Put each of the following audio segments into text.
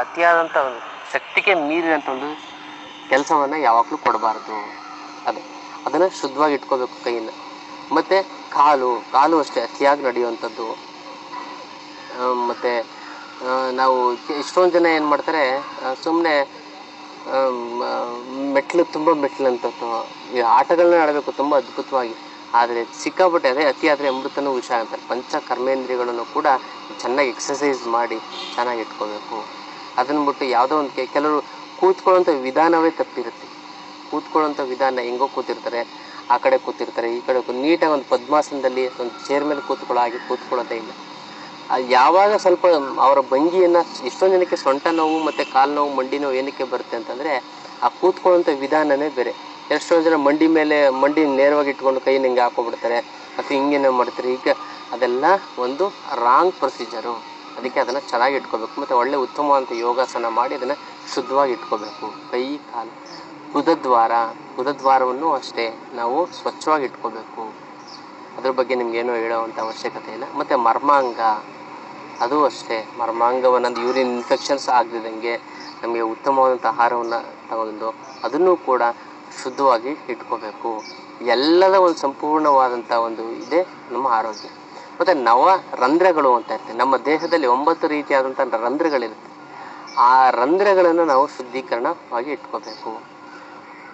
ಅತಿಯಾದಂಥ ಒಂದು ಶಕ್ತಿಗೆ ಮೀರಿದಂಥ ಒಂದು ಕೆಲಸವನ್ನು ಯಾವಾಗಲೂ ಕೊಡಬಾರ್ದು. ಅದು. ಅದನ್ನು ಶುದ್ಧವಾಗಿ ಇಟ್ಕೋಬೇಕು ಕೈಯಿಂದ. ಮತ್ತು ಕಾಲು ಕಾಲು ಅಷ್ಟೇ ಅತಿಯಾಗಿ ನಡೆಯುವಂಥದ್ದು ಮತ್ತು ನಾವು ಎಷ್ಟೊಂದು ಜನ ಏನು ಮಾಡ್ತಾರೆ ಸುಮ್ಮನೆ ಮೆಟ್ಲು, ತುಂಬ ಮೆಟ್ಲು ಅಂತದ್ದು. ಈ ಆಟಗಳನ್ನ ಆಡಬೇಕು ತುಂಬ ಅದ್ಭುತವಾಗಿ. ಆದರೆ ಸಿಕ್ಕಾಪಟ್ಟೆ ಅದೇ ಅತಿ ಆದರೆ ಅಮೃತನೂ ವಿಷ ಅಂತಾರೆ ಪಂಚ ಕರ್ಮೇಂದ್ರಿಯಗಳನ್ನು ಕೂಡ ಚೆನ್ನಾಗಿ ಎಕ್ಸಸೈಸ್ ಮಾಡಿ ಚೆನ್ನಾಗಿ ಇಟ್ಕೋಬೇಕು. ಅದನ್ನು ಬಿಟ್ಟು ಯಾವುದೋ ಒಂದು ಕೆಲವರು ಕೂತ್ಕೊಳ್ಳೋಂಥ ವಿಧಾನವೇ ತಪ್ಪಿರುತ್ತೆ. ಕೂತ್ಕೊಳ್ಳೋಂಥ ವಿಧಾನ ಹೆಂಗೋ ಕೂತಿರ್ತಾರೆ, ಆ ಕಡೆ ಕೂತಿರ್ತಾರೆ, ಈ ಕಡೆ ನೀಟಾಗಿ ಒಂದು ಪದ್ಮಾಸನದಲ್ಲಿ ಒಂದು ಚೇರ್ ಮೇಲೆ ಕೂತ್ಕೊಳ್ಳೋ ಹಾಗೆ ಕೂತ್ಕೊಳ್ಳೋದೇ ಇಲ್ಲ. ಯಾವಾಗ ಸ್ವಲ್ಪ ಅವರ ಭಂಗಿಯನ್ನು ಎಷ್ಟೊಂದು ಜನಕ್ಕೆ ಸೊಂಟ ನೋವು ಮತ್ತು ಕಾಲು ನೋವು, ಮಂಡಿ ನೋವು ಏನಕ್ಕೆ ಬರುತ್ತೆ ಅಂತಂದರೆ ಆ ಕೂತ್ಕೊಳ್ಳೋಂಥ ವಿಧಾನನೇ ಬೇರೆ. ಎಷ್ಟೊಂದು ಜನ ಮಂಡಿ ಮೇಲೆ, ಮಂಡಿ ನೇರವಾಗಿ ಇಟ್ಕೊಂಡು ಕೈ ಹಿಂಗೆ ಹಾಕೊಬಿಡ್ತಾರೆ ಅಥವಾ ಹಿಂಗೇನೋ ಮಾಡ್ತಾರೆ. ಈಗ ಅದೆಲ್ಲ ಒಂದು ರಾಂಗ್ ಪ್ರೊಸೀಜರು ಅದಕ್ಕೆ ಅದನ್ನು ಚೆನ್ನಾಗಿ ಇಟ್ಕೋಬೇಕು. ಮತ್ತು ಒಳ್ಳೆ ಉತ್ತಮವಾದಂಥ ಯೋಗಾಸನ ಮಾಡಿ ಅದನ್ನು ಶುದ್ಧವಾಗಿ ಇಟ್ಕೋಬೇಕು. ಕೈ, ಕಾಲು. ಬುಧದ್ವಾರ, ಬುಧದ್ವಾರವನ್ನು ಅಷ್ಟೇ ನಾವು ಸ್ವಚ್ಛವಾಗಿ ಇಟ್ಕೋಬೇಕು. ಅದ್ರ ಬಗ್ಗೆ ನಿಮ್ಗೇನು ಹೇಳೋವಂಥ ಅವಶ್ಯಕತೆ ಇಲ್ಲ. ಮತ್ತು ಮರ್ಮಾಂಗ, ಅದು ಅಷ್ಟೇ. ಮರ್ಮಾಂಗವನ್ನು ಯೂರಿನ್ ಇನ್ಫೆಕ್ಷನ್ಸ್ ಆಗದಿದ್ದಂಗೆ ನಮಗೆ ಉತ್ತಮವಾದಂಥ ಆಹಾರವನ್ನು ತಗೊಂಡು ಅದನ್ನು ಕೂಡ ಶುದ್ಧವಾಗಿ ಇಟ್ಕೋಬೇಕು. ಎಲ್ಲದ ಒಂದು ಸಂಪೂರ್ಣವಾದಂಥ ಒಂದು ಇದೆ ನಮ್ಮ ಆರೋಗ್ಯ. ಮತ್ತು ನವ ರಂಧ್ರಗಳು ಅಂತ ಇರ್ತವೆ ನಮ್ಮ ದೇಹದಲ್ಲಿ ಒಂಬತ್ತು ರೀತಿಯಾದಂಥ ರಂಧ್ರಗಳಿರುತ್ತೆ. ಆ ರಂಧ್ರಗಳನ್ನು ನಾವು ಶುದ್ಧೀಕರಣವಾಗಿ ಇಟ್ಕೋಬೇಕು.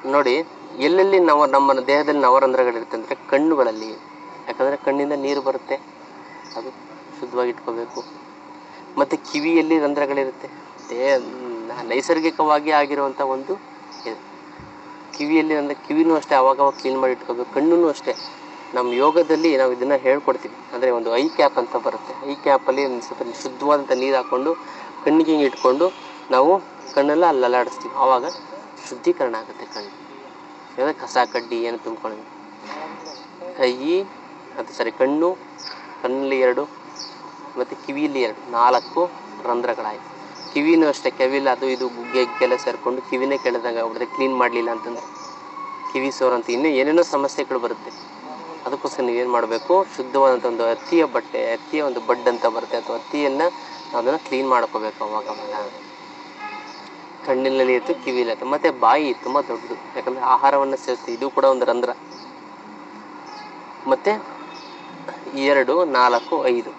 ನೋಡಿ, ಎಲ್ಲೆಲ್ಲಿ ನವ ನಮ್ಮ ದೇಹದಲ್ಲಿ ನವರಂಧ್ರಗಳಿರುತ್ತೆ ಅಂದರೆ ಕಣ್ಣುಗಳಲ್ಲಿ. ಯಾಕಂದರೆ ಕಣ್ಣಿಂದ ನೀರು ಬರುತ್ತೆ. ಅದು ಶುದ್ಧವಾಗಿ ಇಟ್ಕೋಬೇಕು. ಮತ್ತು ಕಿವಿಯಲ್ಲಿ ರಂಧ್ರಗಳಿರುತ್ತೆ. ದೇ ನೈಸರ್ಗಿಕವಾಗಿ ಆಗಿರುವಂಥ ಒಂದು ಕಿವಿಯಲ್ಲಿ ಅಂದರೆ ಕಿವಿನೂ ಅಷ್ಟೇ, ಅವಾಗವಾಗ ಕ್ಲೀನ್ ಮಾಡಿ ಇಟ್ಕೋಬೇಕು. ಕಣ್ಣೂ ಅಷ್ಟೇ. ನಮ್ಮ ಯೋಗದಲ್ಲಿ ನಾವು ಇದನ್ನು ಹೇಳ್ಕೊಡ್ತೀವಿ. ಅಂದರೆ ಒಂದು ಐ ಕ್ಯಾಪ್ ಅಂತ ಬರುತ್ತೆ. ಐ ಕ್ಯಾಪಲ್ಲಿ ಒಂದು ಸ್ವಲ್ಪ ಶುದ್ಧವಾದಂಥ ನೀರು ಹಾಕ್ಕೊಂಡು ಕಣ್ಣಿಗೆ ಹಿಂಗೆ ಇಟ್ಕೊಂಡು ನಾವು ಕಣ್ಣೆಲ್ಲ ಅಲ್ಲಿ ಅಲ್ಲಾಡಿಸ್ತೀವಿ. ಆವಾಗ ಶುದ್ಧೀಕರಣ ಆಗುತ್ತೆ ಕಣ್ಣು ಯಾಕಂದರೆ ಕಸ, ಕಡ್ಡಿ, ಏನು ತುಂಬ್ಕೊಳ್ಳಿ ಕೈ, ಅದು ಸರಿ ಕಣ್ಣು, ಕಣ್ಣಲ್ಲಿ ಎರಡು, ಮತ್ತು ಕಿವಿಯಲ್ಲಿ ಎರಡು, ನಾಲ್ಕು ರಂಧ್ರಗಳಾಯಿತು. ಕಿವಿನೂ ಅಷ್ಟೇ, ಕಿವಿಲಿ ಅದು ಇದು ಗುಗ್ಗೆ, ಗಿಗ್ಗೆಲ್ಲ ಸೇರಿಕೊಂಡು ಕಿವಿನೇ ಕೆಳದಂಗೆ ಆಗ್ಬಿಡುತ್ತೆ ಕ್ಲೀನ್ ಮಾಡಲಿಲ್ಲ ಅಂತಂದರೆ. ಕಿವಿ ಸೋರಂತ. ಇನ್ನೂ ಏನೇನೋ ಸಮಸ್ಯೆಗಳು ಬರುತ್ತೆ. ಅದಕ್ಕೋಸ್ಕರ ನೀವು ಏನು ಮಾಡಬೇಕು? ಶುದ್ಧವಾದಂಥ ಒಂದು ಹತ್ತಿಯ ಬಟ್ಟೆ ಹತ್ತಿಯ ಒಂದು ಬಡ್ ಅಂತ ಬರುತ್ತೆ. ಅಥವಾ ಹತ್ತಿಯನ್ನು ಅದನ್ನು ಕ್ಲೀನ್ ಮಾಡ್ಕೋಬೇಕು ಅವಾಗ ಅವಾಗ. ಕಣ್ಣಿನಲ್ಲಿ ಇತ್ತು ಕಿವಿಲಿ ಇತ್ತು ಮತ್ತು ಬಾಯಿ ತುಂಬ ದೊಡ್ಡದು. ಯಾಕಂದರೆ ಆಹಾರವನ್ನು ಸೇರಿಸ್ತೀವಿ ಇದು ಕೂಡ ಒಂದು ರಂಧ್ರ. ಮತ್ತು ಎರಡು, ನಾಲ್ಕು, ಐದು.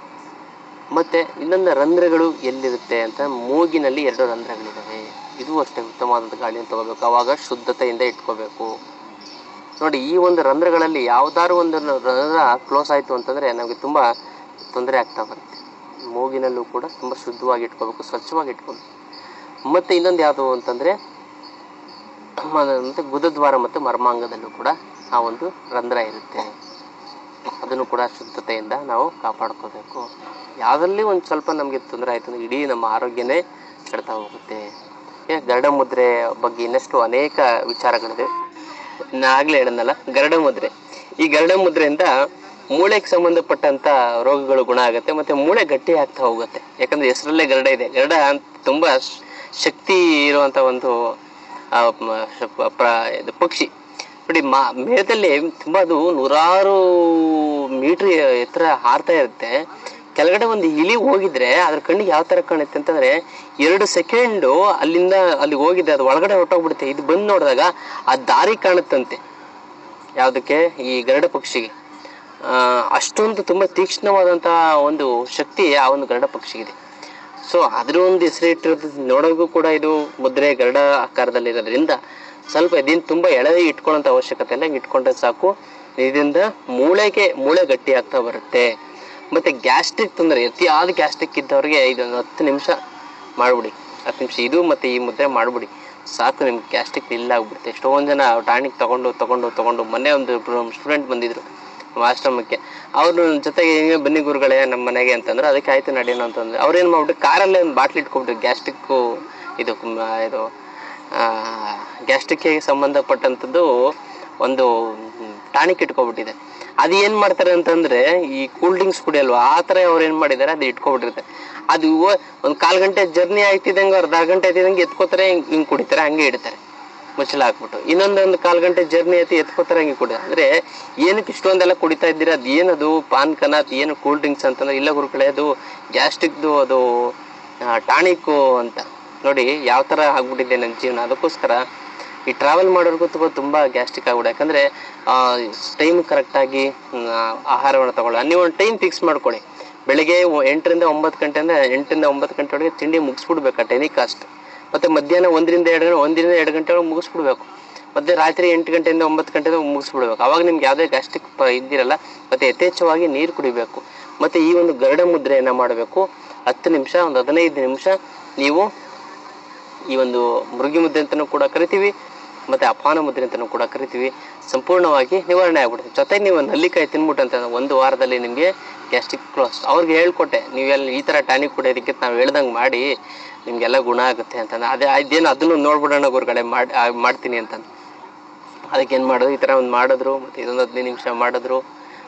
ಮತ್ತು ಇನ್ನೊಂದು ರಂಧ್ರಗಳು ಎಲ್ಲಿರುತ್ತೆ ಅಂತ ಮೂಗಿನಲ್ಲಿ ಎರಡು ರಂಧ್ರಗಳಿದ್ದಾವೆ. ಇದು ಅಷ್ಟೇ ಉತ್ತಮವಾದಂಥ ಗಾಳಿಯನ್ನು ತಗೋಬೇಕು. ಆವಾಗ ಶುದ್ಧತೆಯಿಂದ ಇಟ್ಕೋಬೇಕು. ನೋಡಿ, ಈ ಒಂದು ರಂಧ್ರಗಳಲ್ಲಿ ಯಾವ್ದಾದ್ರು ಒಂದು ರಂಧ್ರ ಕ್ಲೋಸ್ ಆಯಿತು ಅಂತಂದರೆ ನಮಗೆ ತುಂಬ ತೊಂದರೆ ಆಗ್ತಾ ಬರುತ್ತೆ. ಮೂಗಿನಲ್ಲೂ ಕೂಡ ತುಂಬ ಶುದ್ಧವಾಗಿ ಇಟ್ಕೋಬೇಕು, ಸ್ವಚ್ಛವಾಗಿ ಇಟ್ಕೋಬೇಕು. ಮತ್ತು ಇನ್ನೊಂದು ಯಾವುದು ಅಂತಂದರೆ ಮತ್ತು ಗುದದ್ವಾರ ಮತ್ತು ಮರ್ಮಾಂಗದಲ್ಲೂ ಕೂಡ ಆ ಒಂದು ರಂಧ್ರ ಇರುತ್ತೆ. ಅದನ್ನು ಕೂಡ ಶುದ್ಧತೆಯಿಂದ ನಾವು ಕಾಪಾಡ್ಕೋಬೇಕು. ಯಾವುದರಲ್ಲಿ ಒಂದು ಸ್ವಲ್ಪ ನಮಗೆ ತೊಂದರೆ ಆಯಿತು ಅಂದರೆ ಇಡೀ ನಮ್ಮ ಆರೋಗ್ಯನೇ ಕೆಡ್ತಾ ಹೋಗುತ್ತೆ. ಗರುಡ ಮುದ್ರೆ ಬಗ್ಗೆ ಇನ್ನಷ್ಟು ಅನೇಕ ವಿಚಾರಗಳಿದೆ ನಾಗಲೇ ಹೇಳಿದ್ನಲ್ಲ ಗರಡ ಮುದ್ರೆ ಈ ಗರಡ ಮುದ್ರೆಯಿಂದ ಮೂಳೆಗೆ ಸಂಬಂಧಪಟ್ಟಂತ ರೋಗಗಳು ಗುಣ ಆಗುತ್ತೆ, ಮತ್ತೆ ಮೂಳೆ ಗಟ್ಟಿ ಆಗ್ತಾ ಹೋಗುತ್ತೆ. ಯಾಕಂದ್ರೆ ಹೆಸರಲ್ಲೇ ಗರಡ ಇದೆ. ಗರಡ ತುಂಬಾ ಶಕ್ತಿ ಇರುವಂತ ಒಂದು ಪಕ್ಷಿ. ನೋಡಿ, ಮಾ ಮೇಘದಲ್ಲಿ ತುಂಬಾ ಅದು ನೂರಾರು ಮೀಟರ್ ಎತ್ತರ ಹಾರ್ತಾ ಇರುತ್ತೆ. ಕೆಳಗಡೆ ಒಂದು ಇಲಿ ಹೋಗಿದ್ರೆ ಅದ್ರ ಕಣ್ಣಿಗೆ ಯಾವ ಥರ ಕಾಣುತ್ತೆ ಅಂತಂದರೆ ಎರಡು ಸೆಕೆಂಡು ಅಲ್ಲಿಂದ ಅಲ್ಲಿ ಹೋಗಿದೆ ಅದು ಒಳಗಡೆ ಹೊಟ್ಟೋಗ್ಬಿಡುತ್ತೆ ಇದು ಬಂದು ನೋಡಿದಾಗ ಆ ದಾರಿ ಕಾಣುತ್ತಂತೆ ಯಾವುದಕ್ಕೆ? ಈ ಗರಡ ಪಕ್ಷಿಗೆ. ಅಷ್ಟೊಂದು ತುಂಬ ತೀಕ್ಷ್ಣವಾದಂತಹ ಒಂದು ಶಕ್ತಿ ಆ ಒಂದು ಗರಡ ಪಕ್ಷಿಗಿದೆ. ಸೊ ಅದ್ರ ಒಂದು ಹೆಸರು ಇಟ್ಟಿರೋದು ನೋಡೋಕ್ಕೂ ಕೂಡ ಇದು ಮುದ್ರೆ ಗರುಡ ಆಕಾರದಲ್ಲಿರೋದ್ರಿಂದ ಸ್ವಲ್ಪ ಇದನ್ನು ತುಂಬ ಎಳೆ ಇಟ್ಕೊಳ್ಳೋಂಥ ಅವಶ್ಯಕತೆ ಇಲ್ಲ. ಇಟ್ಕೊಂಡ್ರೆ ಸಾಕು. ಇದರಿಂದ ಮೂಳೆಗೆ ಮೂಳೆ ಗಟ್ಟಿ ಆಗ್ತಾ ಬರುತ್ತೆ. ಮತ್ತು ಗ್ಯಾಸ್ಟ್ರಿಕ್ ತೊಂದರೆ, ಅತಿಯಾದ ಗ್ಯಾಸ್ಟ್ರಿಕ್ ಇದ್ದವ್ರಿಗೆ ಇದೊಂದು ಹತ್ತು ನಿಮಿಷ ಮಾಡಿಬಿಡಿ. ಹತ್ತು ನಿಮಿಷ ಇದು ಮತ್ತು ಈ ಮುದ್ರೆ ಮಾಡಿಬಿಡಿ. ಸಾಕು, ನಿಮ್ಗೆ ಗ್ಯಾಸ್ಟ್ರಿಕ್ ಇಲ್ಲ ಆಗ್ಬಿಡುತ್ತೆ. ಎಷ್ಟೊಂದು ಜನ ಟಾನಿಕ್ ತೊಗೊಂಡು ತೊಗೊಂಡು ತೊಗೊಂಡು ಮೊನ್ನೆ ಒಂದು ಸ್ಟೂಡೆಂಟ್ ಬಂದಿದ್ರು ನಮ್ಮ ಆಶ್ರಮಕ್ಕೆ. ಅವ್ರ ಜೊತೆಗೆ ಹಿಂಗೆ ಬನ್ನಿ ಗುರುಗಳೇ ನಮ್ಮ ಮನೆಗೆ ಅಂತಂದ್ರೆ. ಅದಕ್ಕೆ ಆಯ್ತು ನಡೆಯೋಣ ಅಂತಂದ್ರೆ. ಅವ್ರೇನು ಮಾಡ್ಬಿಟ್ಟು ಕಾರಲ್ಲೇ ಒಂದು ಬಾಟ್ಲಿ ಇಟ್ಕೊಂಡ್ಬಿಟ್ಟು ಗ್ಯಾಸ್ಟ್ರಿಕ್ಕು ಇದು ಇದು ಗ್ಯಾಸ್ಟ್ರಿಕ್ಗೆ ಸಂಬಂಧಪಟ್ಟಂಥದ್ದು ಒಂದು ಟಾನಿಕ್ ಇಟ್ಕೊಬಿಟ್ಟಿದೆ. ಅದು ಏನು ಮಾಡ್ತಾರೆ ಅಂತಂದ್ರೆ, ಈ ಕೂಲ್ ಡ್ರಿಂಕ್ಸ್ ಕುಡಿಯಲ್ವಾ ಆ ಥರ ಅವ್ರು ಏನು ಮಾಡಿದ್ದಾರೆ ಅದು ಇಟ್ಕೊಬಿಟ್ಟಿರ್ತಾರೆ. ಅದು ಒಂದು ಕಾಲ್ ಗಂಟೆ ಜರ್ನಿ ಆಯ್ತಿದ್ದಂಗೆ ಅರ್ಧ ಗಂಟೆ ಆಯ್ತಿದಂಗೆ ಎತ್ಕೋತಾರೆ, ಹಿಂಗ್ ಕುಡಿತಾರೆ, ಹಂಗೆ ಇಡ್ತಾರೆ. ಮುಚ್ಚಲ ಹಾಕ್ಬಿಟ್ಟು. ಇನ್ನೊಂದೊಂದು ಕಾಲ್ ಗಂಟೆ ಜರ್ನಿ ಐತಿ ಎತ್ಕೋತಾರೆ, ಹಂಗೆ ಕುಡಿ ಅಂದ್ರೆ ಏನಕ್ಕೆ ಇಷ್ಟೊಂದೆಲ್ಲ ಕುಡಿತಾ ಇದ್ದೀರಾ? ಅದು ಏನದು? ಪಾನ್ಕನ ಅದು ಏನು ಕೂಲ್ ಡ್ರಿಂಕ್ಸ್ ಅಂತಂದ್ರೆ? ಇಲ್ಲ ಗುರುಗಳೇ, ಅದು ಗ್ಯಾಸ್ಟ್ರಿಕ್ದು ಅದು ಟಾನಿಕ್ ಅಂತ. ನೋಡಿ, ಯಾವ ಥರ ಆಗ್ಬಿಟ್ಟಿದೆ ನನ್ನ ಜೀವನ. ಅದಕ್ಕೋಸ್ಕರ ಈ ಟ್ರಾವೆಲ್ ಮಾಡೋರ್ಗೂ ತುಂಬ ತುಂಬ ಗ್ಯಾಸ್ಟ್ರಿಕ್ ಆಗ್ಬಿಡ ಯಾಕಂದರೆ ಟೈಮ್ ಕರೆಕ್ಟಾಗಿ ಆಹಾರವನ್ನು ತಗೊಳ್ಳೋಣ ನೀವು ಒಂದು ಟೈಮ್ ಫಿಕ್ಸ್ ಮಾಡ್ಕೊಳ್ಳಿ. ಬೆಳಿಗ್ಗೆ ಎಂಟರಿಂದ ಒಂಬತ್ತು ಗಂಟೆ ಅಂದರೆ ಎಂಟರಿಂದ ಒಂಬತ್ತು ಗಂಟೆ ಒಳಗೆ ತಿಂಡಿ ಮುಗಿಸ್ಬಿಡ್ಬೇಕು ಆ ಟೆನಿ ಕಾಸ್ಟ್ ಮತ್ತು ಮಧ್ಯಾಹ್ನ ಒಂದರಿಂದ ಎರಡು ಒಂದರಿಂದ ಎರಡು ಗಂಟೆ ಒಳಗೆ ಮುಗಿಸ್ಬಿಡ್ಬೇಕು. ಮತ್ತು ರಾತ್ರಿ ಎಂಟು ಗಂಟೆಯಿಂದ ಒಂಬತ್ತು ಗಂಟೆಯಿಂದ ಮುಗಿಸ್ಬಿಡ್ಬೇಕು. ಅವಾಗ ನಿಮ್ಗೆ ಯಾವುದೇ ಗ್ಯಾಸ್ಟ್ರಿಕ್ ಇದ್ದಿರಲ್ಲ ಮತ್ತು ಯಥೇಚ್ಛವಾಗಿ ನೀರು ಕುಡಿಬೇಕು. ಮತ್ತು ಈ ಒಂದು ಗರಡ ಮುದ್ರೆಯನ್ನು ಮಾಡಬೇಕು? ಹತ್ತು ನಿಮಿಷ, ಒಂದು ಹದಿನೈದು ನಿಮಿಷ ನೀವು ಈ ಒಂದು ಮೃಗಿ ಮುದ್ದೆ ಅಂತಲೂ ಕೂಡ ಕರಿತೀವಿ. ಮತ್ತು ಅಪಾನ ಮುದ್ರೆ ಅಂತಲೂ ಕೂಡ ಕರಿತೀವಿ. ಸಂಪೂರ್ಣವಾಗಿ ನಿವಾರಣೆ ಆಗ್ಬಿಡುತ್ತೆ. ಜೊತೆಗೆ ನೀವು ನಲ್ಲಿಕಾಯಿ ತಿನ್ಬಿಟ್ಟಂತ ಅಂತ ಒಂದು ವಾರದಲ್ಲಿ ನಿಮಗೆ ಗ್ಯಾಸ್ಟ್ರಿಕ್ ಕ್ಲೋಸ್ ಅವ್ರಿಗೆ ಹೇಳ್ಕೊಟ್ಟೆ ನೀವೆಲ್ಲ ಈ ಥರ ಟ್ಯಾನಿಕ್ ಇದಕ್ಕೆ ನಾವು ಹೇಳ್ದಂಗೆ ಮಾಡಿ, ನಿಮಗೆಲ್ಲ ಗುಣ ಆಗುತ್ತೆ ಅಂತ ಅದೇ ಅದೇನು ಅದನ್ನು ನೋಡ್ಬಿಡೋಣ ಗುರುಗಳೇ, ಮಾಡಿ ಮಾಡ್ತೀನಿ ಅಂತಂದು. ಅದಕ್ಕೆ ಏನು ಮಾಡೋದು ಈ ಥರ ಒಂದು ಮಾಡಿದ್ರು, ಮತ್ತು ಇದೊಂದು ಹದಿನೈದು ನಿಮಿಷ ಮಾಡಿದ್ರು.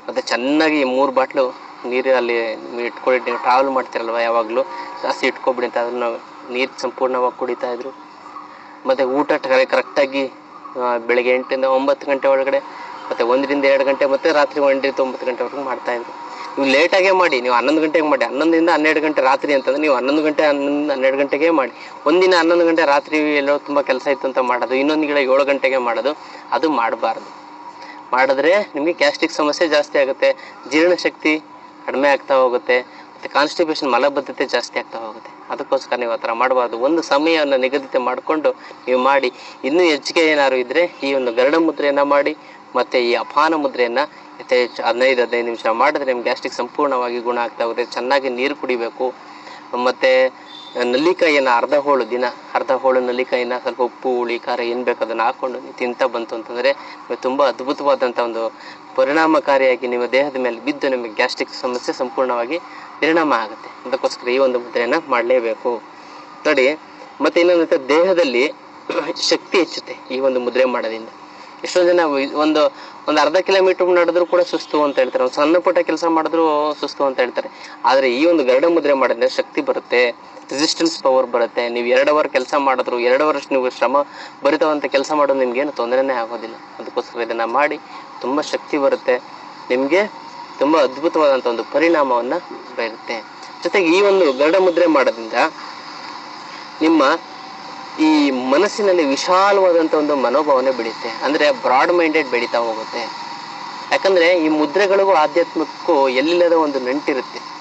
ಮತ್ತು ಚೆನ್ನಾಗಿ ಮೂರು ಬಾಟ್ಲು ನೀರು ಅಲ್ಲಿ ನೀವು ಟ್ರಾವೆಲ್ ಮಾಡ್ತಿರಲ್ವ ಯಾವಾಗಲೂ, ಜಾಸ್ತಿ ಇಟ್ಕೊಬಿಡಿ ಅಂತ ಅದನ್ನು ನೀರು ಸಂಪೂರ್ಣವಾಗಿ ಕುಡಿತಾ ಇದ್ರು. ಮತ್ತು ಊಟ ಕರೆಕ್ಟಾಗಿ ಬೆಳಗ್ಗೆ ಎಂಟರಿಂದ ಒಂಬತ್ತು ಗಂಟೆ ಒಳಗಡೆ, ಮತ್ತು ಒಂದರಿಂದ ಎರಡು ಗಂಟೆ, ಮತ್ತು ರಾತ್ರಿ ಒಂದರಿಂದ ಒಂಬತ್ತು ಗಂಟೆವರೆಗೂ ಮಾಡ್ತಾಯಿದ್ರು ನೀವು ಲೇಟಾಗೇ ಮಾಡಿ, ನೀವು ಹನ್ನೊಂದು ಗಂಟೆಗೆ ಮಾಡಿ, ಹನ್ನೊಂದರಿಂದ ಹನ್ನೆರಡು ಗಂಟೆ ರಾತ್ರಿ ಅಂತಂದ್ರೆ ನೀವು ಹನ್ನೊಂದು ಗಂಟೆ ಹನ್ನೊಂದು ಹನ್ನೆರಡು ಗಂಟೆಗೆ ಮಾಡಿ. ಒಂದಿನ ಹನ್ನೊಂದು ಗಂಟೆ ರಾತ್ರಿ ಎಲ್ಲೋ ತುಂಬ ಕೆಲಸ ಇತ್ತು ಅಂತ ಮಾಡೋದು, ಇನ್ನೊಂದು ಗಿಡ ಏಳು ಗಂಟೆಗೆ ಮಾಡೋದು, ಅದು ಮಾಡಬಾರ್ದು. ಮಾಡಿದ್ರೆ ನಿಮಗೆ ಗ್ಯಾಸ್ಟ್ರಿಕ್ ಸಮಸ್ಯೆ ಜಾಸ್ತಿ ಆಗುತ್ತೆ ಜೀರ್ಣಶಕ್ತಿ ಕಡಿಮೆ ಆಗ್ತಾ ಹೋಗುತ್ತೆ, ಮತ್ತು ಕಾನ್ಸ್ಟಿಪೇಷನ್ ಮಲಬದ್ಧತೆ ಜಾಸ್ತಿ ಆಗ್ತಾ ಹೋಗುತ್ತೆ. ಅದಕ್ಕೋಸ್ಕರ ನೀವು ಆ ಥರ ಮಾಡಬಾರ್ದು. ಒಂದು ಸಮಯವನ್ನು ನಿಗದಿತ ಮಾಡಿಕೊಂಡು ನೀವು ಮಾಡಿ. ಇನ್ನೂ ಹೆಚ್ಚಿಗೆ ಏನಾದ್ರು ಇದ್ದರೆ ಈ ಒಂದು ಗರಡ ಮುದ್ರೆಯನ್ನು ಮಾಡಿ, ಮತ್ತು ಈ ಅಪಾನ ಮುದ್ರೆಯನ್ನು ಹೆಚ್ಚು ಹದಿನೈದು ಹದಿನೈದು ನಿಮಿಷ ಮಾಡಿದ್ರೆ ನಿಮ್ಗೆ ಗ್ಯಾಸ್ಟ್ರಿಕ್ ಸಂಪೂರ್ಣವಾಗಿ ಗುಣ ಆಗ್ತಾ ಹೋಗುತ್ತೆ ಚೆನ್ನಾಗಿ ನೀರು ಕುಡಿಬೇಕು. ಮತ್ತು ನಲ್ಲಿಕಾಯಿಯನ್ನು ಅರ್ಧ ಹೋಳು ದಿನ, ಅರ್ಧ ಹೋಳು ನಲ್ಲಿಕಾಯಿನ ಸ್ವಲ್ಪ ಉಪ್ಪು, ಹುಳಿ, ಖಾರ ಏನು ಬೇಕು ಅದನ್ನು ಹಾಕ್ಕೊಂಡು ನೀವು ತಿಂತಾ ಬಂತು ಅಂತಂದರೆ ತುಂಬ ಅದ್ಭುತವಾದಂಥ ಒಂದು ಪರಿಣಾಮಕಾರಿಯಾಗಿ ನಿಮ್ಮ ದೇಹದ ಮೇಲೆ ಬಿದ್ದು ನಿಮಗೆ ಗ್ಯಾಸ್ಟ್ರಿಕ್ ಸಮಸ್ಯೆ ಸಂಪೂರ್ಣವಾಗಿ ಪರಿಣಾಮ ಆಗುತ್ತೆ. ಅದಕ್ಕೋಸ್ಕರ ಈ ಒಂದು ಮುದ್ರೆಯನ್ನು ಮಾಡಲೇಬೇಕು. ನೋಡಿ, ಮತ್ತೆ ಇನ್ನೊಂದು ದೇಹದಲ್ಲಿ ಶಕ್ತಿ ಹೆಚ್ಚುತ್ತೆ ಈ ಒಂದು ಮುದ್ರೆ ಮಾಡೋದ್ರಿಂದ. ಎಷ್ಟೊಂದು ಜನ ಒಂದು ಒಂದು ಅರ್ಧ ಕಿಲೋಮೀಟರ್ ನಡೆದ್ರು ಕೂಡ ಸುಸ್ತು ಅಂತ ಹೇಳ್ತಾರೆ. ಒಂದು ಸಣ್ಣ ಪುಟ್ಟ ಕೆಲಸ ಮಾಡಿದ್ರು ಸುಸ್ತು ಅಂತ ಹೇಳ್ತಾರೆ. ಆದರೆ ಈ ಒಂದು ಗರಡ ಮುದ್ರೆ ಮಾಡಿದ್ರೆ ಶಕ್ತಿ ಬರುತ್ತೆ ರೆಸಿಸ್ಟೆನ್ಸ್ ಪವರ್ ಬರುತ್ತೆ. ನೀವು ಎರಡು ಅವರ್ ಕೆಲಸ ಮಾಡಿದ್ರು, ಎರಡು ವರ್ಷ ನೀವು ಶ್ರಮ ಭರಿತವಂತ ಕೆಲಸ ಮಾಡೋದು ನಿಮ್ಗೇನು ತೊಂದರೆನೇ ಆಗೋದಿಲ್ಲ. ಅದಕ್ಕೋಸ್ಕರ ಇದನ್ನು ಮಾಡಿ, ತುಂಬ ಶಕ್ತಿ ಬರುತ್ತೆ. ನಿಮಗೆ ತುಂಬ ಅದ್ಭುತವಾದಂಥ ಒಂದು ಪರಿಣಾಮವನ್ನ ಬೀರುತ್ತೆ. ಜೊತೆಗೆ ಈ ಒಂದು ಗರುಡ ಮುದ್ರೆ ಮಾಡೋದ್ರಿಂದ ನಿಮ್ಮ ಈ ಮನಸ್ಸಿನಲ್ಲಿ ವಿಶಾಲವಾದಂಥ ಒಂದು ಮನೋಭಾವನೆ ಬೆಳೆಯುತ್ತೆ. ಅಂದ್ರೆ ಬ್ರಾಡ್ ಮೈಂಡೆಡ್ ಬೆಳೀತಾ ಹೋಗುತ್ತೆ. ಯಾಕಂದ್ರೆ ಈ ಮುದ್ರೆಗಳಿಗೂ ಆಧ್ಯಾತ್ಮಕ್ಕೂ ಎಲ್ಲಿಲ್ಲದ ಒಂದು ನಂಟಿರುತ್ತೆ.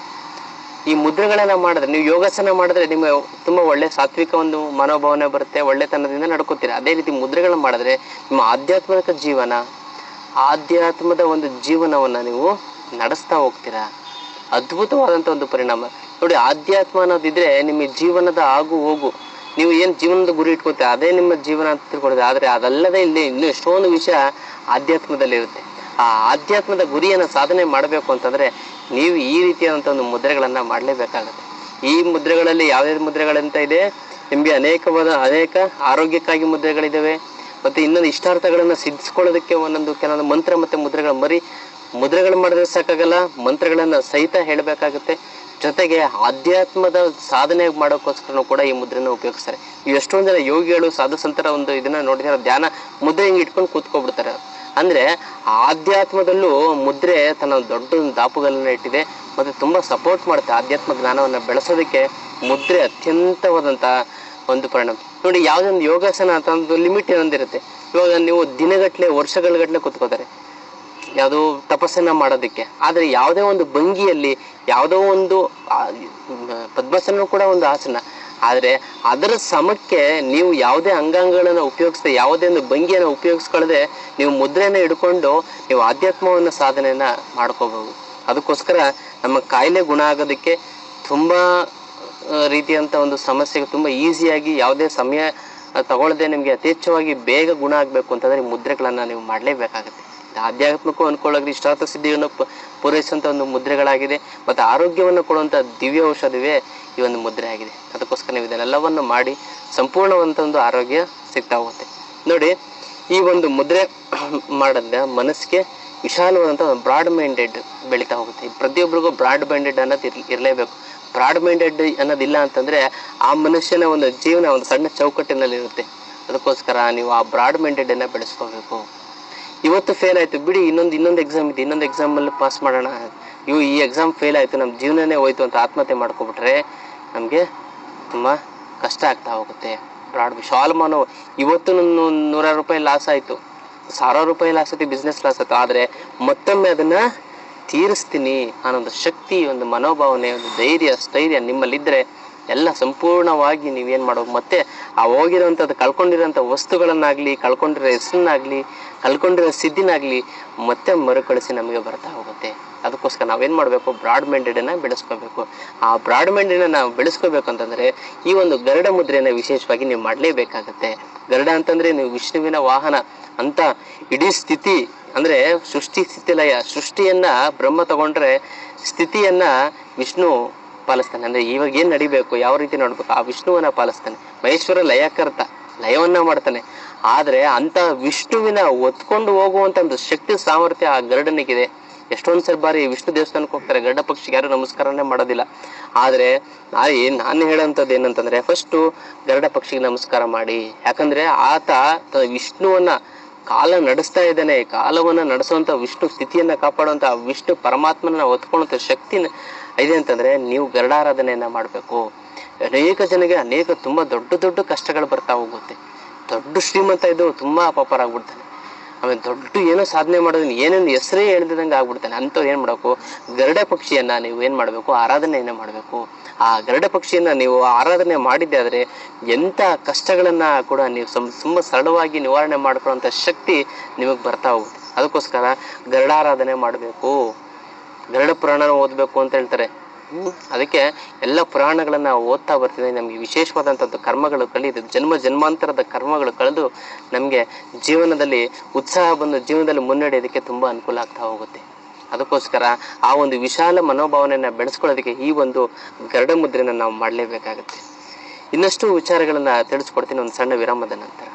ಈ ಮುದ್ರೆಗಳನ್ನ ಮಾಡಿದ್ರೆ, ನೀವು ಯೋಗಾಸನ ಮಾಡಿದ್ರೆ ನಿಮಗೆ ತುಂಬಾ ಒಳ್ಳೆ ಸಾತ್ವಿಕ ಒಂದು ಮನೋಭಾವನೆ ಬರುತ್ತೆ, ಒಳ್ಳೆತನದಿಂದ ನಡ್ಕೋತೀರ. ಅದೇ ರೀತಿ ಮುದ್ರೆಗಳನ್ನ ಮಾಡಿದ್ರೆ ನಿಮ್ಮ ಆಧ್ಯಾತ್ಮಿಕ ಜೀವನ, ಆಧ್ಯಾತ್ಮದ ಒಂದು ಜೀವನವನ್ನ ನೀವು ನಡೆಸ್ತಾ ಹೋಗ್ತೀರಾ? ಅದ್ಭುತವಾದಂಥ ಒಂದು ಪರಿಣಾಮ. ನೋಡಿ, ಆಧ್ಯಾತ್ಮ ಅನ್ನೋದಿದ್ರೆ ನಿಮ್ಮ ಜೀವನದ ಆಗು ಹೋಗು. ನೀವು ಏನು ಜೀವನದ ಗುರಿ ಇಟ್ಕೊತೀರ ಅದೇ ನಿಮ್ಮ ಜೀವನ ಅಂತ ತಿಳ್ಕೊಡೋದು ಆದರೆ ಅದಲ್ಲದೆ ಇಲ್ಲಿ ಇನ್ನೂ ಎಷ್ಟೊಂದು ವಿಷಯ ಆಧ್ಯಾತ್ಮದಲ್ಲಿರುತ್ತೆ ಆ ಆಧ್ಯಾತ್ಮದ ಗುರಿಯನ್ನು ಸಾಧನೆ ಮಾಡಬೇಕು ಅಂತಂದರೆ ನೀವು ಈ ರೀತಿಯಾದಂಥ ಒಂದು ಮುದ್ರೆಗಳನ್ನು ಮಾಡಲೇಬೇಕಾಗುತ್ತೆ. ಈ ಮುದ್ರೆಗಳಲ್ಲಿ ಯಾವ್ಯಾವ ಮುದ್ರೆಗಳಂತ ಇದೆ? ನಿಮಗೆ ಅನೇಕವಾದ, ಅನೇಕ ಆರೋಗ್ಯಕ್ಕಾಗಿ ಮುದ್ರೆಗಳಿದ್ದಾವೆ ಮತ್ತು ಇನ್ನೊಂದು ಇಷ್ಟಾರ್ಥಗಳನ್ನು ಸಿದ್ಧಿಸ್ಕೊಳ್ಳೋದಕ್ಕೆ ಒಂದೊಂದು ಕೆಲವೊಂದು ಮಂತ್ರ ಮತ್ತು ಮುದ್ರೆಗಳ ಮರಿ ಮುದ್ರೆಗಳು ಮಾಡಿದ್ರೆ ಸಾಕಾಗಲ್ಲ, ಮಂತ್ರಗಳನ್ನು ಸಹಿತ ಹೇಳಬೇಕಾಗುತ್ತೆ. ಜೊತೆಗೆ ಆಧ್ಯಾತ್ಮದ ಸಾಧನೆ ಮಾಡೋಕ್ಕೋಸ್ಕರ ಕೂಡ ಈ ಮುದ್ರೆನ ಉಪಯೋಗಿಸ್ತಾರೆ. ಎಷ್ಟೊಂದು ಜನ ಯೋಗಿಗಳು ಸಾಧು ಸಂತರ ಒಂದು ಇದನ್ನ ನೋಡಿದ್ರೆ, ಧ್ಯಾನ ಮುದ್ರೆ ಹಿಂಗೆ ಇಟ್ಕೊಂಡು ಕೂತ್ಕೊಬಿಡ್ತಾರೆ. ಅಂದ್ರೆ ಆಧ್ಯಾತ್ಮದಲ್ಲೂ ಮುದ್ರೆ ತನ್ನ ದೊಡ್ಡ ಒಂದು ದಾಪುಗಳನ್ನು ಇಟ್ಟಿದೆ, ಮತ್ತೆ ತುಂಬಾ ಸಪೋರ್ಟ್ ಮಾಡುತ್ತೆ ಆಧ್ಯಾತ್ಮ ಜ್ಞಾನವನ್ನು ಬೆಳೆಸೋದಕ್ಕೆ ಮುದ್ರೆ ಅತ್ಯಂತವಾದಂತ ಒಂದು ಪರಿಣಾಮ. ನೋಡಿ, ಯಾವುದೇ ಒಂದು ಯೋಗಾಸನ ಅಂತ ಒಂದು ಲಿಮಿಟ್ ಏನೊಂದಿರುತ್ತೆ? ಇವಾಗ ನೀವು ದಿನಗಟ್ಟಲೆ ವರ್ಷಗಳಗಟ್ಟಲೆ ಕೂತ್ಕೋತಾರೆ ಯಾವುದೋ ತಪಸ್ಸನ್ನ ಮಾಡೋದಕ್ಕೆ. ಆದರೆ ಯಾವುದೇ ಒಂದು ಭಂಗಿಯಲ್ಲಿ, ಯಾವುದೋ ಒಂದು ಪದ್ಮಸನ ಕೂಡ ಒಂದು ಆಸನ. ಆದರೆ ಅದರ ಸಮಕ್ಕೆ ನೀವು ಯಾವುದೇ ಅಂಗಾಂಗಗಳನ್ನು ಉಪಯೋಗಿಸದೆ, ಯಾವುದೇ ಒಂದು ಭಂಗಿಯನ್ನು ಉಪಯೋಗಿಸ್ಕೊಳ್ಳದೆ ನೀವು ಮುದ್ರೆಯನ್ನು ಹಿಡ್ಕೊಂಡು ನೀವು ಆಧ್ಯಾತ್ಮವನ್ನು ಸಾಧನೆಯನ್ನು ಮಾಡ್ಕೋಬಹುದು. ಅದಕ್ಕೋಸ್ಕರ ನಮ್ಮ ಕಾಯಿಲೆ ಗುಣ ಆಗೋದಕ್ಕೆ ತುಂಬ ರೀತಿಯಂಥ ಒಂದು ಸಮಸ್ಯೆಗೆ ತುಂಬ ಈಸಿಯಾಗಿ ಯಾವುದೇ ಸಮಯ ತಗೊಳ್ಳದೆ ನಿಮಗೆ ಯಥೇಚ್ಛವಾಗಿ ಬೇಗ ಗುಣ ಆಗಬೇಕು ಅಂತಂದರೆ ಮುದ್ರೆಗಳನ್ನು ನೀವು ಮಾಡಲೇಬೇಕಾಗುತ್ತೆ. ಆಧ್ಯಾತ್ಮಕ್ಕೂ ಅನ್ಕೊಳ್ಳೋದು ಇಷ್ಟಾರ್ಥ ಸಿದ್ಧಿಯನ್ನು ಪೂರೈಸುವಂತಹ ಒಂದು ಮುದ್ರೆಗಳಾಗಿದೆ. ಮತ್ತು ಆರೋಗ್ಯವನ್ನು ಕೊಡುವಂಥ ದಿವ್ಯ ಔಷಧವೇ ಈ ಒಂದು ಮುದ್ರೆ ಆಗಿದೆ. ಅದಕ್ಕೋಸ್ಕರ ನೀವು ಇದನ್ನೆಲ್ಲವನ್ನು ಮಾಡಿ ಸಂಪೂರ್ಣವಂತ ಒಂದು ಆರೋಗ್ಯ ಸಿಗ್ತಾ ಹೋಗುತ್ತೆ ನೋಡಿ, ಈ ಒಂದು ಮುದ್ರೆ ಮಾಡೋದ್ರಿಂದ ಮನಸ್ಸಿಗೆ ವಿಶಾಲವಾದಂಥ ಬ್ರಾಡ್ ಮೈಂಡೆಡ್ ಬೆಳೀತಾ ಹೋಗುತ್ತೆ. ಪ್ರತಿಯೊಬ್ಬರಿಗೂ ಬ್ರಾಡ್ ಮೈಂಡೆಡ್ ಅನ್ನೋದು ಇರ್, ಇರಲೇಬೇಕು. ಬ್ರಾಡ್ ಮೈಂಡೆಡ್ ಅನ್ನೋದಿಲ್ಲ ಅಂತಂದರೆ ಆ ಮನುಷ್ಯನ ಒಂದು ಜೀವನ ಒಂದು ಸಣ್ಣ ಚೌಕಟ್ಟಿನಲ್ಲಿರುತ್ತೆ. ಅದಕ್ಕೋಸ್ಕರ ನೀವು ಆ ಬ್ರಾಡ್ ಮೈಂಡೆಡನ್ನು ಬೆಳೆಸ್ಕೋಬೇಕು. ಇವತ್ತು ಫೇಲ್ ಆಯಿತು. ಬಿಡಿ, ಇನ್ನೊಂದು ಇನ್ನೊಂದು ಎಕ್ಸಾಮ್ ಇದೆ. ಇನ್ನೊಂದು ಎಕ್ಸಾಮಲ್ಲಿ ಪಾಸ್ ಮಾಡೋಣ. ಇವು ಈ ಎಕ್ಸಾಮ್ ಫೇಲ್ ಆಯಿತು ನಮ್ಮ ಜೀವನನೇ ಹೋಯ್ತು ಅಂತ ಆತ್ಮಹತ್ಯೆ ಮಾಡ್ಕೊಬಿಟ್ರೆ ನಮಗೆ ತುಂಬ ಕಷ್ಟ ಆಗ್ತಾ ಹೋಗುತ್ತೆ. ಬ್ರಾಡ್ ಶಾಲ್ಮಾನು ಇವತ್ತು ನನ್ನ ನೂರಾರು ರೂಪಾಯಿ ಲಾಸ್ ಆಯಿತು. ಸಾವಿರಾರು ರೂಪಾಯಿ ಲಾಸ್ ಆಯ್ತು ಬಿಸ್ನೆಸ್ ಲಾಸ್ ಆಯ್ತು. ಆದರೆ ಮತ್ತೊಮ್ಮೆ ಅದನ್ನು ತೀರಿಸ್ತೀನಿ ಅನ್ನೋ ಒಂದು ಶಕ್ತಿ, ಒಂದು ಮನೋಭಾವನೆ, ಒಂದು ಧೈರ್ಯ, ಸ್ಥೈರ್ಯ ನಿಮ್ಮಲ್ಲಿದ್ದರೆ ಎಲ್ಲ ಸಂಪೂರ್ಣವಾಗಿ ನೀವೇನು ಮಾಡಬೇಕು ಮತ್ತೆ ಆ ಹೋಗಿರೋಂಥದ್ದು ಕಳ್ಕೊಂಡಿರೋಂಥ ವಸ್ತುಗಳನ್ನಾಗಲಿ, ಕಳ್ಕೊಂಡಿರೋ ಹೆಸರನ್ನಾಗಲಿ, ಕಳ್ಕೊಂಡಿರೋ ಸಿದ್ಧಿನಾಗಲಿ ಮತ್ತೆ ಮರುಕಳಿಸಿ ನಮಗೆ ಬರ್ತಾ ಹೋಗುತ್ತೆ. ಅದಕ್ಕೋಸ್ಕರ ನಾವೇನು ಮಾಡಬೇಕು, ಬ್ರಾಡ್ ಮೈಂಡೆಡನ್ನು ಬೆಳೆಸ್ಕೋಬೇಕು. ಆ ಬ್ರಾಡ್ ಮೈಂಡೆಡನ್ನ ನಾವು ಬೆಳೆಸ್ಕೋಬೇಕು ಅಂತಂದರೆ, ಈ ಒಂದು ಗರಡ ಮುದ್ರೆಯನ್ನು ವಿಶೇಷವಾಗಿ ನೀವು ಮಾಡಲೇಬೇಕಾಗತ್ತೆ. ಗರಡ ಅಂತಂದರೆ ನೀವು ವಿಷ್ಣುವಿನ ವಾಹನ ಅಂತ ಇಡೀ ಸ್ಥಿತಿ, ಅಂದರೆ ಸೃಷ್ಟಿ ಸ್ಥಿತಿಲಯ, ಸೃಷ್ಟಿಯನ್ನು ಬ್ರಹ್ಮ ತಗೊಂಡ್ರೆ ಸ್ಥಿತಿಯನ್ನು ವಿಷ್ಣು ಪಾಲಿಸ್ತಾನೆ. ಅಂದರೆ ಇವಾಗ ಏನು ನಡಿಬೇಕು? ಯಾವ ರೀತಿ ನೋಡ್ಬೇಕು? ಆ ವಿಷ್ಣುವನ್ನ ಪಾಲಿಸ್ತಾನೆ. ಮಹೇಶ್ವರ ಲಯಕರ್ತ, ಲಯವನ್ನ ಮಾಡ್ತಾನೆ. ಆದರೆ ಅಂಥ ವಿಷ್ಣುವಿನ ಒತ್ಕೊಂಡು ಹೋಗುವಂಥ ಒಂದು ಶಕ್ತಿ, ಸಾಮರ್ಥ್ಯ ಆ ಗರುಡನಿಗಿದೆ. ಎಷ್ಟೊಂದು ಬಾರಿ ವಿಷ್ಣು ದೇವಸ್ಥಾನಕ್ಕೆ ಹೋಗ್ತಾರೆ. ಗರುಡ ಪಕ್ಷಿಗೆ ಯಾರು ನಮಸ್ಕಾರನೇ ಮಾಡೋದಿಲ್ಲ. ಆದರೆ ನಾನು ಹೇಳೋಂಥದ್ದು ಏನಂತಂದರೆ ಫಸ್ಟು ಗರುಡ ಪಕ್ಷಿಗೆ ನಮಸ್ಕಾರ ಮಾಡಿ. ಯಾಕಂದರೆ ಆತ ವಿಷ್ಣುವನ್ನ ಕಾಲ ನಡೆಸ್ತಾ ಇದ್ದಾನೆ. ಕಾಲವನ್ನು ನಡೆಸುವಂಥ ವಿಷ್ಣು ಸ್ಥಿತಿಯನ್ನ ಕಾಪಾಡುವಂಥ ವಿಷ್ಣು ಪರಮಾತ್ಮನ ಹೊತ್ಕೊಳ್ಳುವಂಥ ಶಕ್ತಿ ಇದೆ ಅಂತಂದ್ರೆ ನೀವು ಗರುಡಾರಾಧನೆಯನ್ನ ಮಾಡಬೇಕು. ಅನೇಕ ಜನಗೆ ಅನೇಕ ತುಂಬ ದೊಡ್ಡ ದೊಡ್ಡ ಕಷ್ಟಗಳು ಬರ್ತಾ ಹೋಗುತ್ತೆ. ದೊಡ್ಡ ಶ್ರೀಮಂತ ಇದು ತುಂಬ ಪಾಪರಾಗ್ಬಿಡ್ತಾನೆ ಆಮೇಲೆ ದೊಡ್ಡ ಏನೋ ಸಾಧನೆ ಮಾಡೋದನ್ನ ಏನೇನು ಹೆಸರೇ ಹೇಳ್ದಿದಂಗೆ ಆಗ್ಬಿಡ್ತಾನೆ. ಅಂಥವ್ರು ಏನು ಮಾಡಬೇಕು? ಗರುಡ ಪಕ್ಷಿಯನ್ನ ನೀವು ಏನು ಮಾಡಬೇಕು? ಆರಾಧನೆಯನ್ನ ಮಾಡಬೇಕು. ಆ ಗರುಡ ಪಕ್ಷಿಯನ್ನ ನೀವು ಆರಾಧನೆ ಮಾಡಿದ್ದೆ ಆದರೆ ಎಂಥ ಕಷ್ಟಗಳನ್ನ ಕೂಡ ನೀವು ಸಂ ತುಂಬ ಸರಳವಾಗಿ ನಿವಾರಣೆ ಮಾಡ್ಕೊಳ್ಳೋಂಥ ಶಕ್ತಿ ನಿಮಗೆ ಬರ್ತಾ ಹೋಗುತ್ತೆ. ಅದಕ್ಕೋಸ್ಕರ ಗರುಡಾರಾಧನೆ ಮಾಡಬೇಕು. ಗರುಡ ಪುರಾಣನ ಓದಬೇಕು ಅಂತ ಹೇಳ್ತಾರೆ. ಅದಕ್ಕೆ ಎಲ್ಲ ಪುರಾಣಗಳನ್ನು ಓದ್ತಾ ಬರ್ತಿದೆ. ನಮಗೆ ವಿಶೇಷವಾದಂಥದ್ದು ಕರ್ಮಗಳು ಕಳೆದು ಜನ್ಮ ಜನ್ಮಾಂತರದ ಕರ್ಮಗಳು ಕಳೆದು ನಮಗೆ ಜೀವನದಲ್ಲಿ ಉತ್ಸಾಹ ಬಂದು ಜೀವನದಲ್ಲಿ ಮುನ್ನಡೆಯೋದಕ್ಕೆ ತುಂಬ ಅನುಕೂಲ ಆಗ್ತಾ ಹೋಗುತ್ತೆ. ಅದಕ್ಕೋಸ್ಕರ ಆ ಒಂದು ವಿಶಾಲ ಮನೋಭಾವನೆಯನ್ನು ಬೆಳೆಸ್ಕೊಳ್ಳೋದಕ್ಕೆ ಈ ಒಂದು ಗರುಡ ಮುದ್ರೆನ ನಾವು ಮಾಡಲೇಬೇಕಾಗುತ್ತೆ. ಇನ್ನಷ್ಟು ವಿಚಾರಗಳನ್ನು ತಿಳಿಸ್ಕೊಡ್ತೀನಿ ಒಂದು ಸಣ್ಣ ವಿರಾಮದ ನಂತರ.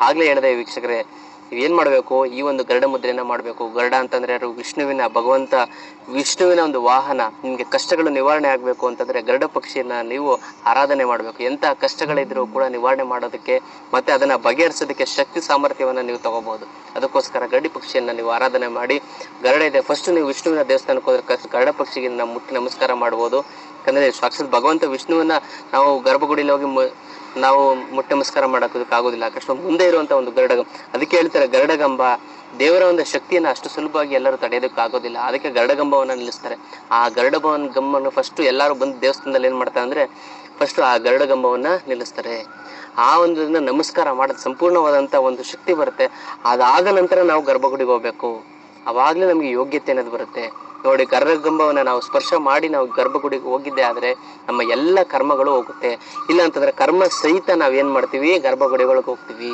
ಆಗ್ಲೇ ಹೇಳಿದೆ ವೀಕ್ಷಕರೇ ಏನು ಮಾಡಬೇಕು? ಈ ಒಂದು ಗರುಡ ಮುದ್ರೆಯನ್ನು ಮಾಡಬೇಕು. ಗರುಡ ಅಂತಂದ್ರೆ ಯಾರು ವಿಷ್ಣುವಿನ, ಭಗವಂತ ವಿಷ್ಣುವಿನ ಒಂದು ವಾಹನ. ನಿಮಗೆ ಕಷ್ಟಗಳು ನಿವಾರಣೆ ಆಗಬೇಕು ಅಂತಂದ್ರೆ ಗರುಡ ಪಕ್ಷಿಯನ್ನ ನೀವು ಆರಾಧನೆ ಮಾಡಬೇಕು. ಎಂಥ ಕಷ್ಟಗಳಿದ್ರೂ ಕೂಡ ನಿವಾರಣೆ ಮಾಡೋದಕ್ಕೆ ಮತ್ತೆ ಅದನ್ನ ಬಗೆಹರಿಸೋದಕ್ಕೆ ಶಕ್ತಿ ಸಾಮರ್ಥ್ಯವನ್ನು ನೀವು ತಗೋಬಹುದು. ಅದಕ್ಕೋಸ್ಕರ ಗರಡಿ ಪಕ್ಷಿಯನ್ನ ನೀವು ಆರಾಧನೆ ಮಾಡಿ. ಗರುಡ ಇದೆ ಫಸ್ಟ್ ನೀವು ವಿಷ್ಣುವಿನ ದೇವಸ್ಥಾನಕ್ಕೆ ಹೋದ್ರೆ ಗರಡ ಗರುಡ ಪಕ್ಷಿಗೆ ಮುಟ್ಟಿ ನಮಸ್ಕಾರ ಮಾಡ್ಬೋದು. ಯಾಕಂದ್ರೆ ಸಾಕ್ಷಾತ್ ಭಗವಂತ ವಿಷ್ಣುವನ್ನ ನಾವು ಗರ್ಭಗುಡಿಲಿ ಹೋಗಿ ನಾವು ಮುಟ್ಟಿ ನಮಸ್ಕಾರ ಮಾಡೋದಕ್ಕೆ ಆಗೋದಿಲ್ಲ. ಅಕಸ್ಮಾತ್ ಮುಂದೆ ಇರುವಂತ ಒಂದು ಗರುಡಗಂಬ ಅದಕ್ಕೆ ಹೇಳ್ತಾರೆ ಗರುಡಗಂಬ, ದೇವರ ಒಂದು ಶಕ್ತಿಯನ್ನು ಅಷ್ಟು ಸುಲಭವಾಗಿ ಎಲ್ಲರೂ ತಡೆಯೋದಕ್ಕೆ ಆಗೋದಿಲ್ಲ. ಅದಕ್ಕೆ ಗರುಡಗಂಬವನ್ನು ನಿಲ್ಲಿಸ್ತಾರೆ. ಆ ಗರುಡಗಂಬವನ್ನು ಗಮ್ಮನ್ನು ಫಸ್ಟ್ ಎಲ್ಲರೂ ಬಂದು ದೇವಸ್ಥಾನದಲ್ಲಿ ಏನು ಮಾಡ್ತಾರೆ ಅಂದ್ರೆ ಫಸ್ಟ್ ಆ ಗರುಡಗಂಬವನ್ನು ನಿಲ್ಲಿಸ್ತಾರೆ. ಆ ಒಂದು ನಮಸ್ಕಾರ ಮಾಡೋದು ಸಂಪೂರ್ಣವಾದಂಥ ಒಂದು ಶಕ್ತಿ ಬರುತ್ತೆ. ಅದಾದ ನಂತರ ನಾವು ಗರ್ಭಗುಡಿಗೆ ಹೋಗ್ಬೇಕು. ಅವಾಗಲೇ ನಮಗೆ ಯೋಗ್ಯತೆ ಅನ್ನೋದು ಬರುತ್ತೆ. ನೋಡಿ ಗರ್ಭಗಂಬವನ್ನು ನಾವು ಸ್ಪರ್ಶ ಮಾಡಿ ನಾವು ಗರ್ಭಗುಡಿಗೆ ಹೋಗಿದ್ದೆ ಆದರೆ ನಮ್ಮ ಎಲ್ಲ ಕರ್ಮಗಳು ಹೋಗುತ್ತೆ. ಇಲ್ಲ ಅಂತಂದ್ರೆ ಕರ್ಮ ಸಹಿತ ನಾವೇನು ಮಾಡ್ತೀವಿ? ಗರ್ಭಗುಡಿಗಳಿಗೆ ಹೋಗ್ತೀವಿ.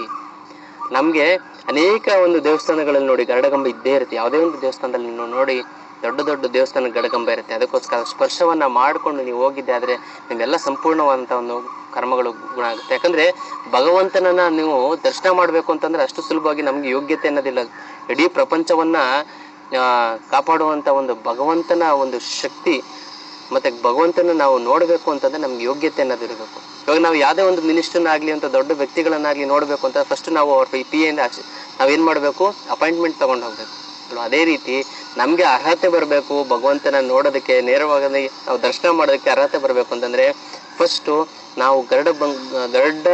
ನಮಗೆ ಅನೇಕ ಒಂದು ದೇವಸ್ಥಾನಗಳಲ್ಲಿ ನೋಡಿ ಗರಡಗಂಬ ಇದ್ದೇ ಇರುತ್ತೆ. ಯಾವುದೇ ಒಂದು ದೇವಸ್ಥಾನದಲ್ಲಿ ನೀವು ನೋಡಿ ದೊಡ್ಡ ದೊಡ್ಡ ದೇವಸ್ಥಾನ ಗಡಗಂಬ ಇರುತ್ತೆ. ಅದಕ್ಕೋಸ್ಕರ ಸ್ಪರ್ಶವನ್ನು ಮಾಡಿಕೊಂಡು ನೀವು ಹೋಗಿದ್ದೆ ಆದರೆ ನಿಮ್ಮೆಲ್ಲ ಸಂಪೂರ್ಣವಾದಂಥ ಒಂದು ಕರ್ಮಗಳು ಗುಣ ಆಗುತ್ತೆ. ಯಾಕಂದ್ರೆ ಭಗವಂತನನ್ನ ನೀವು ದರ್ಶನ ಮಾಡಬೇಕು ಅಂತಂದ್ರೆ ಅಷ್ಟು ಸುಲಭವಾಗಿ ನಮಗೆ ಯೋಗ್ಯತೆ ಅನ್ನೋದಿಲ್ಲ. ಇಡೀ ಪ್ರಪಂಚವನ್ನ ಆ, ಕಾಪಾಡುವಂಥ ಒಂದು ಭಗವಂತನ ಒಂದು ಶಕ್ತಿ ಮತ್ತೆ ಭಗವಂತನ ನಾವು ನೋಡಬೇಕು ಅಂತಂದ್ರೆ ನಮ್ಗೆ ಯೋಗ್ಯತೆ ಅನ್ನೋದು ಇರಬೇಕು. ಇವಾಗ ನಾವು ಯಾವುದೇ ಒಂದು ಮಿನಿಸ್ಟರ್ನಾಗ್ಲಿ ಅಂತ ದೊಡ್ಡ ವ್ಯಕ್ತಿಗಳನ್ನಾಗ್ಲಿ ನೋಡಬೇಕು ಅಂತ ಫಸ್ಟ್ ನಾವು ಅವ್ರ ಪಿ ಪಿ ಇಂದ ನಾವೇನು ಮಾಡಬೇಕು? ಅಪಾಯಿಂಟ್ಮೆಂಟ್ ತಗೊಂಡು ಹೋಗ್ಬೇಕು? ಅದೇ ರೀತಿ ನಮಗೆ ಅರ್ಹತೆ ಬರಬೇಕು ಭಗವಂತನ ನೋಡೋದಕ್ಕೆ ನೇರವಾಗಿ ನಾವು ದರ್ಶನ ಮಾಡೋದಕ್ಕೆ ಅರ್ಹತೆ ಬರಬೇಕು ಅಂತಂದ್ರೆ ಫಸ್ಟು ನಾವು ಗರಡ ಬಂಗ್, ಗರಡ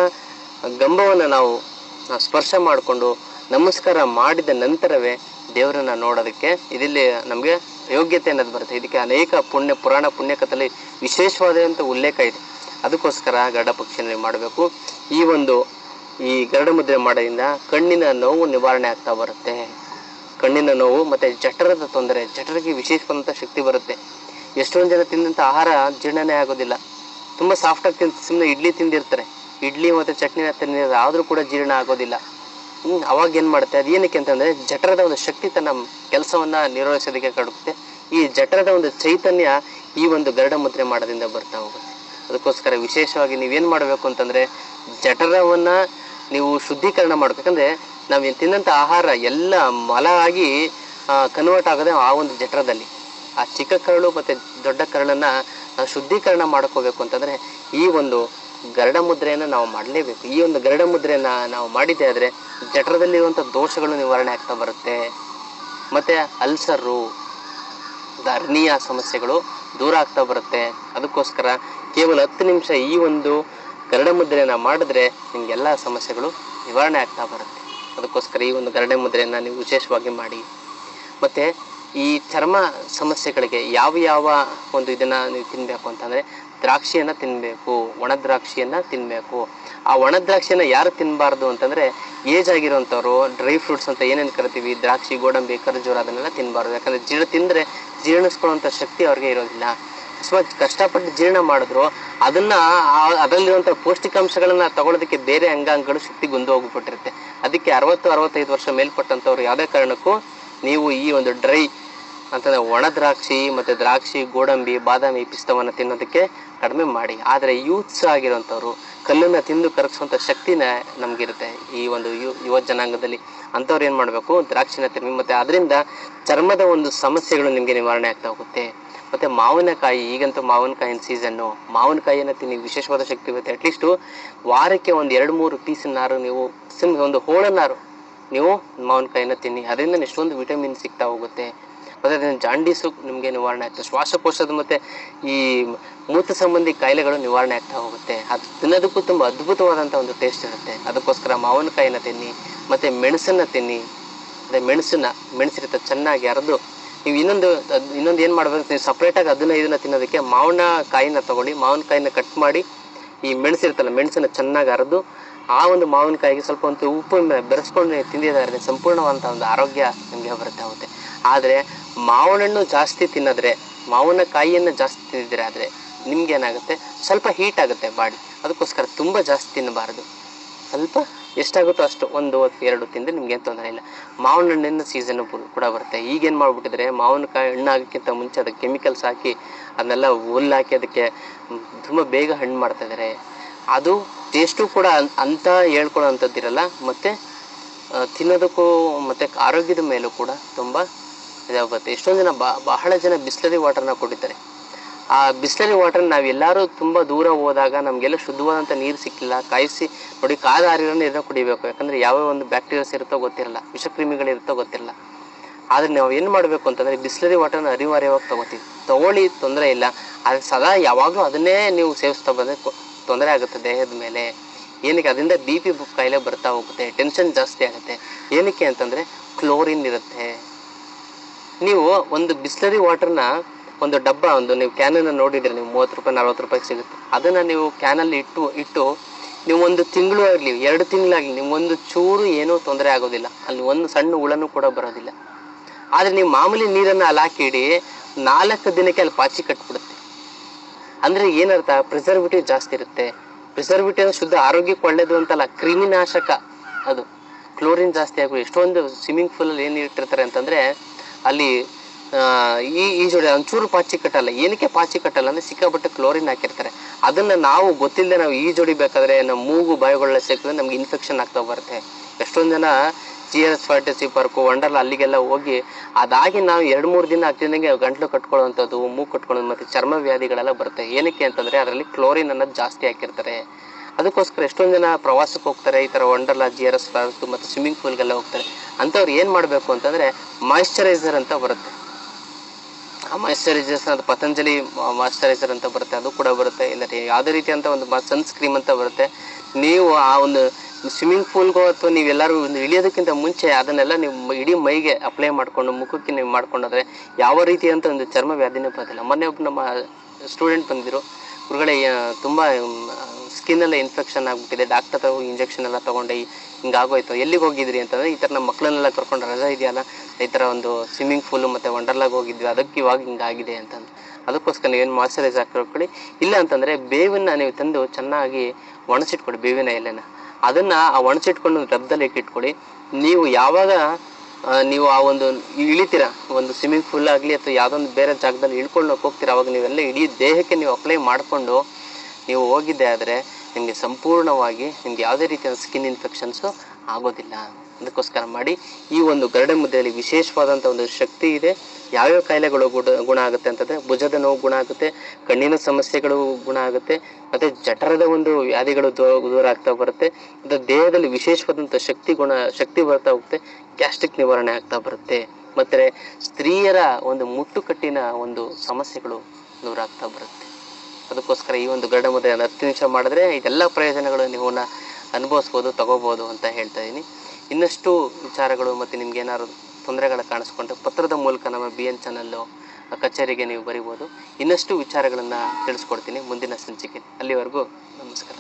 ಗಂಬವನ್ನು ನಾವು ಸ್ಪರ್ಶ ಮಾಡಿಕೊಂಡು ನಮಸ್ಕಾರ ಮಾಡಿದ ನಂತರವೇ ದೇವರನ್ನ ನೋಡೋದಕ್ಕೆ ಇದಿಲ್ಲಿ ನಮಗೆ ಯೋಗ್ಯತೆ ಅನ್ನೋದು ಬರುತ್ತೆ. ಇದಕ್ಕೆ ಅನೇಕ ಪುಣ್ಯ, ಪುರಾಣ ಪುಣ್ಯಕಥೆಯಲ್ಲಿ ವಿಶೇಷವಾದಂಥ ಉಲ್ಲೇಖ ಇದೆ. ಅದಕ್ಕೋಸ್ಕರ ಗರಡ ಪಕ್ಷಿಯನ್ನು ಮಾಡಬೇಕು. ಈ ಒಂದು, ಈ ಗರಡ ಮುದ್ರೆ ಮಾಡೋದ್ರಿಂದ ಕಣ್ಣಿನ ನೋವು ನಿವಾರಣೆ ಆಗ್ತಾ ಬರುತ್ತೆ. ಕಣ್ಣಿನ ನೋವು ಮತ್ತು ಜಠರದ ತೊಂದರೆ ಜಠರಿಗೆ ವಿಶೇಷವಾದಂಥ ಶಕ್ತಿ ಬರುತ್ತೆ. ಎಷ್ಟೊಂದು ಜನ ತಿಂದಂಥ ಆಹಾರ ಜೀರ್ಣನೇ ಆಗೋದಿಲ್ಲ. ತುಂಬ ಸಾಫ್ಟಾಗಿ ತಿಂತ ಸುಮ್ಮನೆ ಇಡ್ಲಿ ತಿಂದಿರ್ತಾರೆ. ಇಡ್ಲಿ ಮತ್ತು ಚಟ್ನಿನ ತಿಂದಿರ್ತಾರೆ ಆದರೂ ಕೂಡ ಜೀರ್ಣ ಆಗೋದಿಲ್ಲ. ಹ್ಞೂ ಅವಾಗ ಏನು ಮಾಡುತ್ತೆ? ಅದು ಏನಕ್ಕೆ ಅಂತಂದರೆ ಜಠರದ ಒಂದು ಶಕ್ತಿ ತನ್ನ ಕೆಲಸವನ್ನು ನಿರ್ವಹಿಸೋದಕ್ಕೆ ಕಡುತ್ತೆ ಈ ಜಠರದ ಒಂದು ಚೈತನ್ಯ ಈ ಒಂದು ಗರುಡ ಮುದ್ರೆ ಮಾಡೋದ್ರಿಂದ ಬರ್ತಾ ಹೋಗುತ್ತೆ. ಅದಕ್ಕೋಸ್ಕರ ವಿಶೇಷವಾಗಿ ನೀವೇನು ಮಾಡಬೇಕು ಅಂತಂದರೆ ಜಠರವನ್ನು ನೀವು ಶುದ್ಧೀಕರಣ ಮಾಡ್ಬೇಕಂದ್ರೆ ನಾವು ತಿಂದಂಥ ಆಹಾರ ಎಲ್ಲ ಮಲ ಆಗಿ ಕನ್ವರ್ಟ್ ಆಗೋದೇ ಆ ಒಂದು ಜಠರದಲ್ಲಿ. ಆ ಚಿಕ್ಕ ಕರಳು ಮತ್ತು ದೊಡ್ಡ ಕರಳನ್ನು ನಾವು ಶುದ್ಧೀಕರಣ ಮಾಡ್ಕೋಬೇಕು ಅಂತಂದರೆ ಈ ಒಂದು ಗರಡ ಮುದ್ರೆಯನ್ನು ನಾವು ಮಾಡಲೇಬೇಕು. ಈ ಒಂದು ಗರಡ ಮುದ್ರೆಯನ್ನು ನಾವು ಮಾಡಿದ್ದೆ ಆದರೆ ಜಠರದಲ್ಲಿರುವಂಥ ದೋಷಗಳು ನಿವಾರಣೆ ಆಗ್ತಾ ಬರುತ್ತೆ. ಮತ್ತು ಅಲ್ಸರು ಧರ್ನೀಯ ಸಮಸ್ಯೆಗಳು ದೂರ ಆಗ್ತಾ ಬರುತ್ತೆ. ಅದಕ್ಕೋಸ್ಕರ ಕೇವಲ ಹತ್ತು ನಿಮಿಷ ಈ ಒಂದು ಗರಡ ಮುದ್ರೆಯನ್ನು ಮಾಡಿದ್ರೆ ನಿಮಗೆಲ್ಲ ಸಮಸ್ಯೆಗಳು ನಿವಾರಣೆ ಆಗ್ತಾ ಬರುತ್ತೆ. ಅದಕ್ಕೋಸ್ಕರ ಈ ಒಂದು ಗರಡೆ ಮುದ್ರೆಯನ್ನು ನೀವು ವಿಶೇಷವಾಗಿ ಮಾಡಿ. ಮತ್ತು ಈ ಚರ್ಮ ಸಮಸ್ಯೆಗಳಿಗೆ ಯಾವ ಯಾವ ಒಂದು ಇದನ್ನು ನೀವು ತಿನ್ನಬೇಕು ಅಂತಂದರೆ ದ್ರಾಕ್ಷಿಯನ್ನು ತಿನ್ನಬೇಕು ಒಣ ದ್ರಾಕ್ಷಿಯನ್ನು ತಿನ್ನಬೇಕು ಆ ಒಣ ದ್ರಾಕ್ಷಿಯನ್ನು ಯಾರು ತಿನ್ನಬಾರ್ದು ಅಂತಂದರೆ ಏಜ್ ಆಗಿರೋಂಥವ್ರು, ಡ್ರೈ ಫ್ರೂಟ್ಸ್ ಅಂತ ಏನೇನು ಕರಿತೀವಿ, ದ್ರಾಕ್ಷಿ, ಗೋಡಂಬಿ, ಖರ್ಜೂರ ಅದನ್ನೆಲ್ಲ ತಿನ್ನಬಾರ್ದು ಯಾಕಂದರೆ ಜೀರ್ಣ ತಿಂದರೆ ಜೀರ್ಣಿಸ್ಕೊಳ್ಳೋಂಥ ಶಕ್ತಿ ಅವ್ರಿಗೆ ಇರೋದಿಲ್ಲ. ಸ್ವ ಕಷ್ಟಪಟ್ಟು ಜೀರ್ಣ ಮಾಡಿದ್ರು, ಅದನ್ನು ಅದರಲ್ಲಿರುವಂಥ ಪೌಷ್ಟಿಕಾಂಶಗಳನ್ನು ತಗೊಳ್ಳೋದಕ್ಕೆ ಬೇರೆ ಅಂಗಾಂಗಗಳು ಶಕ್ತಿ ಗುಂದು ಹೋಗ್ಬಿಟ್ಟಿರುತ್ತೆ ಅದಕ್ಕೆ ಅರವತ್ತು, ಅರವತ್ತೈದು ವರ್ಷ ಮೇಲ್ಪಟ್ಟಂಥವ್ರು ಯಾವುದೇ ಕಾರಣಕ್ಕೂ ನೀವು ಈ ಒಂದು ಡ್ರೈ ಅಂತಂದರೆ ಒಣ ದ್ರಾಕ್ಷಿ ಮತ್ತು ದ್ರಾಕ್ಷಿ, ಗೋಡಂಬಿ, ಬಾದಾಮಿ ಪಿಸ್ತವನ್ನು ತಿನ್ನೋದಕ್ಕೆ ಕಡಿಮೆ ಮಾಡಿ. ಆದರೆ ಯೂತ್ಸ್ ಆಗಿರೋಂಥವ್ರು ಕಲ್ಲನ್ನು ತಿಂದು ಕರಗಿಸುವಂಥ ಶಕ್ತಿನೇ ನಮಗಿರುತ್ತೆ ಈ ಒಂದು ಯು, ಯುವ ಜನಾಂಗದಲ್ಲಿ. ಅಂಥವ್ರು ಏನು ಮಾಡಬೇಕು? ದ್ರಾಕ್ಷಿನ ತಿನ್ನಿ ಮತ್ತು ಅದರಿಂದ ಚರ್ಮದ ಒಂದು ಸಮಸ್ಯೆಗಳು ನಿಮಗೆ ನಿವಾರಣೆ ಆಗ್ತಾ ಹೋಗುತ್ತೆ. ಮತ್ತು ಮಾವಿನಕಾಯಿ, ಈಗಂತೂ ಮಾವಿನಕಾಯಿನ ಸೀಸನ್ನು, ಮಾವಿನಕಾಯಿಯನ್ನು ತಿನ್ನಿ, ವಿಶೇಷವಾದ ಶಕ್ತಿ ಇರುತ್ತೆ. ಅಟ್ಲೀಸ್ಟು ವಾರಕ್ಕೆ ಒಂದು ಎರಡು ಮೂರು ಪೀಸಿನಾರು ನೀವು, ಸಿಮ್, ಒಂದು ಹೋಳನಾರು ನೀವು ಮಾವಿನಕಾಯಿನ ತಿನ್ನಿ. ಅದರಿಂದ ಎಷ್ಟೊಂದು ವಿಟಮಿನ್ ಸಿಗ್ತಾ ಹೋಗುತ್ತೆ. ಮತ್ತು ಅದರಿಂದ ಜಾಂಡೀಸು ನಿಮಗೆ ನಿವಾರಣೆ ಆಗ್ತದೆ. ಶ್ವಾಸಕೋಶದ ಮತ್ತು ಈ ಮೂತ್ರ ಸಂಬಂಧಿ ಕಾಯಿಲೆಗಳು ನಿವಾರಣೆ ಆಗ್ತಾ ಹೋಗುತ್ತೆ. ಅದು ತಿನ್ನೋದಕ್ಕೂ ತುಂಬ ಅದ್ಭುತವಾದಂಥ ಒಂದು ಟೇಸ್ಟ್ ಇರುತ್ತೆ. ಅದಕ್ಕೋಸ್ಕರ ಮಾವಿನಕಾಯಿನ ತಿನ್ನಿ, ಮತ್ತು ಮೆಣಸನ್ನು ತಿನ್ನಿ. ಅದೇ ಮೆಣಸನ್ನ ಮೆಣಸಿರುತ್ತೆ ಚೆನ್ನಾಗಿ ಅರೆದು ನೀವು ಇನ್ನೊಂದು ಇನ್ನೊಂದು ಏನು ಮಾಡಬೇಕು ನೀವು ಸಪ್ರೇಟಾಗಿ ಅದನ್ನ ಇದನ್ನ ತಿನ್ನೋದಕ್ಕೆ ಮಾವಿನ ಕಾಯಿನ ತಗೊಳ್ಳಿ. ಮಾವಿನಕಾಯಿನ ಕಟ್ ಮಾಡಿ ಈ ಮೆಣಸಿರುತ್ತಲ್ಲ, ಮೆಣಸನ್ನ ಚೆನ್ನಾಗಿ ಅರೆದು ಆ ಒಂದು ಮಾವಿನಕಾಯಿಗೆ ಸ್ವಲ್ಪ ಒಂದು ಉಪ್ಪು ಬೆರೆಸ್ಕೊಂಡು ತಿಂದಿದ್ದಾರೆ. ಸಂಪೂರ್ಣವಂತ ಒಂದು ಆರೋಗ್ಯ ನಮಗೆ ಬರುತ್ತೆ ಹೋಗುತ್ತೆ ಆದರೆ ಮಾವಿನಣ್ಣು ಜಾಸ್ತಿ ತಿನ್ನದ್ರೆ, ಮಾವಿನಕಾಯಿಯನ್ನು ಜಾಸ್ತಿ ತಿಂದಿದ್ರೆ ಆದರೆ ನಿಮ್ಗೆ ಏನಾಗುತ್ತೆ? ಸ್ವಲ್ಪ ಹೀಟ್ ಆಗುತ್ತೆ ಬಾಡಿ. ಅದಕ್ಕೋಸ್ಕರ ತುಂಬ ಜಾಸ್ತಿ ತಿನ್ನಬಾರ್ದು. ಸ್ವಲ್ಪ ಎಷ್ಟಾಗುತ್ತೋ ಅಷ್ಟು ಒಂದು ಅಥವಾ ಎರಡು ತಿಂದರೆ ನಿಮ್ಗೇನು ತೊಂದರೆ ಇಲ್ಲ. ಮಾವಿನ ಹಣ್ಣಿನ ಸೀಸನ್ ಕೂಡ ಬರುತ್ತೆ. ಈಗೇನು ಮಾಡ್ಬಿಟ್ಟಿದ್ರೆ ಮಾವಿನಕಾಯಿ ಹಣ್ಣು ಆಗೋಕ್ಕಿಂತ ಮುಂಚೆ ಅದಕ್ಕೆ ಕೆಮಿಕಲ್ಸ್ ಹಾಕಿ, ಅದನ್ನೆಲ್ಲ ಹುಲ್ಲು ಹಾಕಿ, ಅದಕ್ಕೆ ತುಂಬ ಬೇಗ ಹಣ್ಣು ಮಾಡ್ತಾ ಇದ್ದಾರೆ ಅದು ಟೇಸ್ಟು ಕೂಡ ಅಂತ ಹೇಳ್ಕೊಳ್ಳೋ ಅಂಥದ್ದಿರಲ್ಲ ಮತ್ತು ತಿನ್ನೋದಕ್ಕೂ ಮತ್ತು ಆರೋಗ್ಯದ ಮೇಲೂ ಕೂಡ ತುಂಬ ಇದಾಗುತ್ತೆ. ಎಷ್ಟೊಂದು ಜನ ಬಹಳ ಜನ ಬಿಸ್ಲರಿ ವಾಟರ್ನ ಕುಡಿತಾರೆ. ಆ ಬಿಸ್ಲರಿ ವಾಟರ್ ನಾವೆಲ್ಲರೂ ತುಂಬ ದೂರ ಹೋದಾಗ ನಮಗೆಲ್ಲ ಶುದ್ಧವಾದಂಥ ನೀರು ಸಿಕ್ಕಿಲ್ಲ, ಕಾಯಿಸಿ ನೋಡಿ ಕಾದ ಆರಿರೋ ಇದನ್ನು ಕುಡಿಬೇಕು. ಯಾಕಂದರೆ ಯಾವ ಒಂದು ಬ್ಯಾಕ್ಟೀರಿಯಾಸ್ ಇರುತ್ತೋ ಗೊತ್ತಿರಲ್ಲ, ವಿಷಕ್ರಿಮಿಗಳಿರುತ್ತೋ ಗೊತ್ತಿರಲ್ಲ. ಆದರೆ ನಾವು ಏನು ಮಾಡಬೇಕು ಅಂತಂದರೆ ಬಿಸ್ಲರಿ ವಾಟರ್ನ ಅನಿವಾರ್ಯವಾಗಿ ತೊಗೋತೀವಿ. ತೊಗೊಳ್ಳಿ, ತೊಂದರೆ ಇಲ್ಲ. ಆದರೆ ಸದಾ ಯಾವಾಗಲೂ ಅದನ್ನೇ ನೀವು ಸೇವಿಸ್ತಾ ಬಂದರೆ ತೊಂದರೆ ಆಗುತ್ತೆ ದೇಹದ ಮೇಲೆ. ಏನಕ್ಕೆ? ಅದರಿಂದ ಬಿ ಪಿ ಕಾಯಿಲೆ ಬರ್ತಾ ಹೋಗುತ್ತೆ ಟೆನ್ಷನ್ ಜಾಸ್ತಿ ಆಗುತ್ತೆ. ಏನಕ್ಕೆ ಅಂತಂದರೆ ಕ್ಲೋರಿನ್ ಇರುತ್ತೆ. ನೀವು ಒಂದು ಬಿಸ್ಲರಿ ವಾಟರ್ನ ಒಂದು ಡಬ್ಬ, ಒಂದು ನೀವು ಕ್ಯಾನನ್ನು ನೋಡಿದ್ರೆ ನೀವು ಮೂವತ್ತು ರೂಪಾಯಿ, ನಲ್ವತ್ತು ರೂಪಾಯಿಗೆ ಸಿಗುತ್ತೆ. ಅದನ್ನು ನೀವು ಕ್ಯಾನಲ್ಲಿ ಇಟ್ಟು ಇಟ್ಟು ನೀವು ಒಂದು ತಿಂಗಳು ಆಗಲಿ, ಎರಡು ತಿಂಗಳಾಗಲಿ ಒಂದು ಚೂರು ಏನೂ ತೊಂದರೆ ಆಗೋದಿಲ್ಲ. ಅಲ್ಲಿ ಒಂದು ಸಣ್ಣ ಹುಳನೂ ಕೂಡ ಬರೋದಿಲ್ಲ. ಆದರೆ ನೀವು ಮಾಮೂಲಿ ನೀರನ್ನು ಅಲ್ಲಿ ಹಾಕಿಡಿ ನಾಲ್ಕು ದಿನಕ್ಕೆ ಅಲ್ಲಿ ಪಾಚಿ ಕಟ್ಬಿಡುತ್ತೆ. ಅಂದರೆ ಏನರ್ಥ? ಪ್ರಿಸರ್ವೇಟಿವ್ ಜಾಸ್ತಿ ಇರುತ್ತೆ. ಪ್ರಿಸರ್ವೇಟಿವ್ ಶುದ್ಧ ಆರೋಗ್ಯಕ್ಕೆ ಒಳ್ಳೇದು ಅಂತಲ್ಲ, ಕ್ರಿಮಿನಾಶಕ ಅದು. ಕ್ಲೋರಿನ್ ಜಾಸ್ತಿ ಆಗಿ ಎಷ್ಟೊಂದು ಸ್ವಿಮ್ಮಿಂಗ್ ಪೂಲಲ್ಲಿ ಏನು ಇಟ್ಟಿರ್ತಾರೆ ಅಂತಂದರೆ, ಅಲ್ಲಿ ಈ ಈ ಜೋಡಿ ಒಂಚೂರು ಪಾಚಿ ಕಟ್ಟಲ್ಲ. ಏನಕ್ಕೆ ಪಾಚಿ ಕಟ್ಟಲ್ಲ ಅಂದರೆ ಸಿಕ್ಕಾಪಟ್ಟೆ ಕ್ಲೋರಿನ್ ಹಾಕಿರ್ತಾರೆ. ಅದನ್ನು ನಾವು ಗೊತ್ತಿಲ್ಲದೆ ನಾವು ಈಜೊಡಿಬೇಕಾದ್ರೆ ನಮ್ಮ ಮೂಗು ಬಾಯಿಗಳ ಸಿಕ್ಕಿದ್ರೆ ನಮ್ಗೆ ಇನ್ಫೆಕ್ಷನ್ ಆಗ್ತಾ ಬರುತ್ತೆ. ಎಷ್ಟೊಂದು ಜನ G S fantasy park Wonderla ಅಲ್ಲಿಗೆಲ್ಲ ಹೋಗಿ, ಅದಾಗಿ ನಾವು ಎರಡು ಮೂರು ದಿನ ಆಗ್ತಿದ್ದಂಗೆ ಗಂಟ್ಲು ಕಟ್ಕೊಳ್ಳುವಂಥದ್ದು, ಮೂಗು ಕಟ್ಕೊಳ್ಳೋದು ಮತ್ತು ಚರ್ಮ ವ್ಯಾಧಿಗಳೆಲ್ಲ ಬರುತ್ತೆ. ಏನಕ್ಕೆ ಅಂತಂದರೆ ಅದರಲ್ಲಿ ಕ್ಲೋರಿನ್ ಅನ್ನೋದು ಜಾಸ್ತಿ ಹಾಕಿರ್ತಾರೆ. ಅದಕ್ಕೋಸ್ಕರ ಎಷ್ಟೊಂದು ಜನ ಪ್ರವಾಸಕ್ಕೆ ಹೋಗ್ತಾರೆ, ಈ ಥರ Wonderla G R S park ಮತ್ತು ಸ್ವಿಮ್ಮಿಂಗ್ ಪೂಲ್ಗೆಲ್ಲ ಹೋಗ್ತಾರೆ. ಅಂಥವ್ರು ಏನು ಮಾಡಬೇಕು ಅಂತಂದರೆ ಮಾಯಿಶ್ಚರೈಸರ್ ಅಂತ ಬರುತ್ತೆ. ಆ ಮಾಯಿಶ್ಚರೈಸರ್ಸ್ ಅದು ಪತಂಜಲಿ ಮಾಯಿಶ್ಚರೈಸರ್ ಅಂತ ಬರುತ್ತೆ, ಅದು ಕೂಡ ಬರುತ್ತೆ. ಇಲ್ಲ ಯಾವುದೇ ರೀತಿಯಂಥ ಒಂದು ಸನ್ಸ್ಕ್ರೀಮ್ ಅಂತ ಬರುತ್ತೆ. ನೀವು ಆ ಒಂದು ಸ್ವಿಮ್ಮಿಂಗ್ ಪೂಲ್ಗೋ ಅಥವಾ ನೀವೆಲ್ಲರೂ ಇಳಿಯೋದಕ್ಕಿಂತ ಮುಂಚೆ ಅದನ್ನೆಲ್ಲ ನೀವು ಇಡೀ ಮೈಗೆ ಅಪ್ಲೈ ಮಾಡಿಕೊಂಡು ಮುಖಕ್ಕೆ ನೀವು ಮಾಡ್ಕೊಂಡೋದ್ರೆ ಯಾವ ರೀತಿ ಅಂತ ಒಂದು ಚರ್ಮ ವ್ಯಾಧಿನೇ ಬರೋದಿಲ್ಲ ಮೊನ್ನೆ ಒಬ್ಬ ನಮ್ಮ ಸ್ಟೂಡೆಂಟ್ ಬಂದಿದ್ರು. ಗುರುಗಳೇ ತುಂಬ ಸ್ಕಿನ್ನೆಲ್ಲ ಇನ್ಫೆಕ್ಷನ್ ಆಗಿಬಿಟ್ಟಿದೆ. ಡಾಕ್ಟರ್ ಹೋಗಿ ಇಂಜೆಕ್ಷನ್ ಎಲ್ಲ ತೊಗೊಂಡೆ. ಹಿಂಗಾಗೋಯ್ತು. ಎಲ್ಲಿಗೆ ಹೋಗಿದ್ರಿ ಅಂತಂದರೆ ಈ ಥರ ನಮ್ಮ ಮಕ್ಕಳನ್ನೆಲ್ಲ ಕರ್ಕೊಂಡು ರಜಾ ಇದೆಯಲ್ಲ, ಈ ಥರ ಒಂದು ಸ್ವಿಮ್ಮಿಂಗ್ ಫೂಲು ಮತ್ತು ವಂಡರ್ಲಾಗ್ ಹೋಗಿದ್ವಿ. ಅದಕ್ಕೆ ಇವಾಗ ಹಿಂಗಾಗಿದೆ ಅಂತಂದು. ಅದಕ್ಕೋಸ್ಕರ ನೀವೇನು ಮಾಯ್ಚರೈಸ್ ಹಾಕಿಕೊಳ್ಳಿ. ಇಲ್ಲ ಅಂತಂದರೆ ಬೇವನ್ನು ನೀವು ತಂದು ಚೆನ್ನಾಗಿ ಒಣಸಿಟ್ಕೊಡಿ ಬೇವಿನ ಎಲೆನ. ಅದನ್ನು ಆ ಒಣಸಿಟ್ಕೊಂಡು ಡಬ್ದಲ್ಲಿ ಇಟ್ಟಿಟ್ಕೊಳ್ಳಿ. ನೀವು ಯಾವಾಗ ನೀವು ಆ ಒಂದು ಇಳಿತೀರ, ಒಂದು ಸ್ವಿಮ್ಮಿಂಗ್ ಪೂಲ್ ಆಗಲಿ ಅಥವಾ ಯಾವುದೊಂದು ಬೇರೆ ಜಾಗದಲ್ಲಿ ಇಳ್ಕೊಂಡು ಹೋಗ್ತೀರ, ಅವಾಗ ನೀವೆಲ್ಲ ಇಡೀ ದೇಹಕ್ಕೆ ನೀವು ಅಪ್ಲೈ ಮಾಡಿಕೊಂಡು ನೀವು ಹೋಗಿದ್ದೆ ಆದರೆ ನಿಮಗೆ ಸಂಪೂರ್ಣವಾಗಿ ನಿಮ್ಗೆ ಯಾವುದೇ ರೀತಿಯ ಸ್ಕಿನ್ ಇನ್ಫೆಕ್ಷನ್ಸು ಆಗೋದಿಲ್ಲ. ಅದಕ್ಕೋಸ್ಕರ ಮಾಡಿ ಈ ಒಂದು ಗರಡೆ ಮುದ್ದೆಯಲ್ಲಿ ವಿಶೇಷವಾದಂಥ ಒಂದು ಶಕ್ತಿ ಇದೆ. ಯಾವ್ಯಾವ ಕಾಯಿಲೆಗಳು ಗುಣ ಗುಣ ಆಗುತ್ತೆ ಅಂತಂದರೆ ಭುಜದ ನೋವು ಗುಣ ಆಗುತ್ತೆ, ಕಣ್ಣಿನ ಸಮಸ್ಯೆಗಳು ಗುಣ ಆಗುತ್ತೆ, ಮತ್ತು ಜಠರದ ಒಂದು ವ್ಯಾಧಿಗಳು ದೂರ ಆಗ್ತಾ ಬರುತ್ತೆ, ಮತ್ತು ದೇಹದಲ್ಲಿ ವಿಶೇಷವಾದಂಥ ಶಕ್ತಿ ಗುಣ, ಶಕ್ತಿ ಬರ್ತಾ ಹೋಗುತ್ತೆ, ಗ್ಯಾಸ್ಟ್ರಿಕ್ ನಿವಾರಣೆ ಆಗ್ತಾ ಬರುತ್ತೆ. ಮತ್ತು ಸ್ತ್ರೀಯರ ಒಂದು ಮುಟ್ಟುಕಟ್ಟಿನ ಒಂದು ಸಮಸ್ಯೆಗಳು ದೂರ ಆಗ್ತಾ ಬರುತ್ತೆ. ಅದಕ್ಕೋಸ್ಕರ ಈ ಒಂದು ಗರಡ ಮುದ್ದೆ ಹತ್ತು ನಿಮಿಷ ಮಾಡಿದ್ರೆ ಇದೆಲ್ಲ ಪ್ರಯೋಜನಗಳು ನೀವು ಅನುಭವಿಸ್ಬೋದು, ತಗೋಬೋದು ಅಂತ ಹೇಳ್ತಾ ಇದ್ದೀನಿ. ಇನ್ನಷ್ಟು ವಿಚಾರಗಳು ಮತ್ತು ನಿಮ್ಗೆ ಏನಾದ್ರು ತೊಂದರೆಗಳು ಕಾಣಿಸ್ಕೊಂಡ್ರೆ ಪತ್ರದ ಮೂಲಕ ನಮ್ಮ ಬಿ ಎನ್ ಚಾನಲ್ಲು ಕಚೇರಿಗೆ ನೀವು ಬರಿಬೋದು. ಇನ್ನಷ್ಟು ವಿಚಾರಗಳನ್ನು ತಿಳಿಸ್ಕೊಡ್ತೀನಿ ಮುಂದಿನ ಸಂಚಿಕೆ ಅಲ್ಲಿವರೆಗೂ ನಮಸ್ಕಾರ.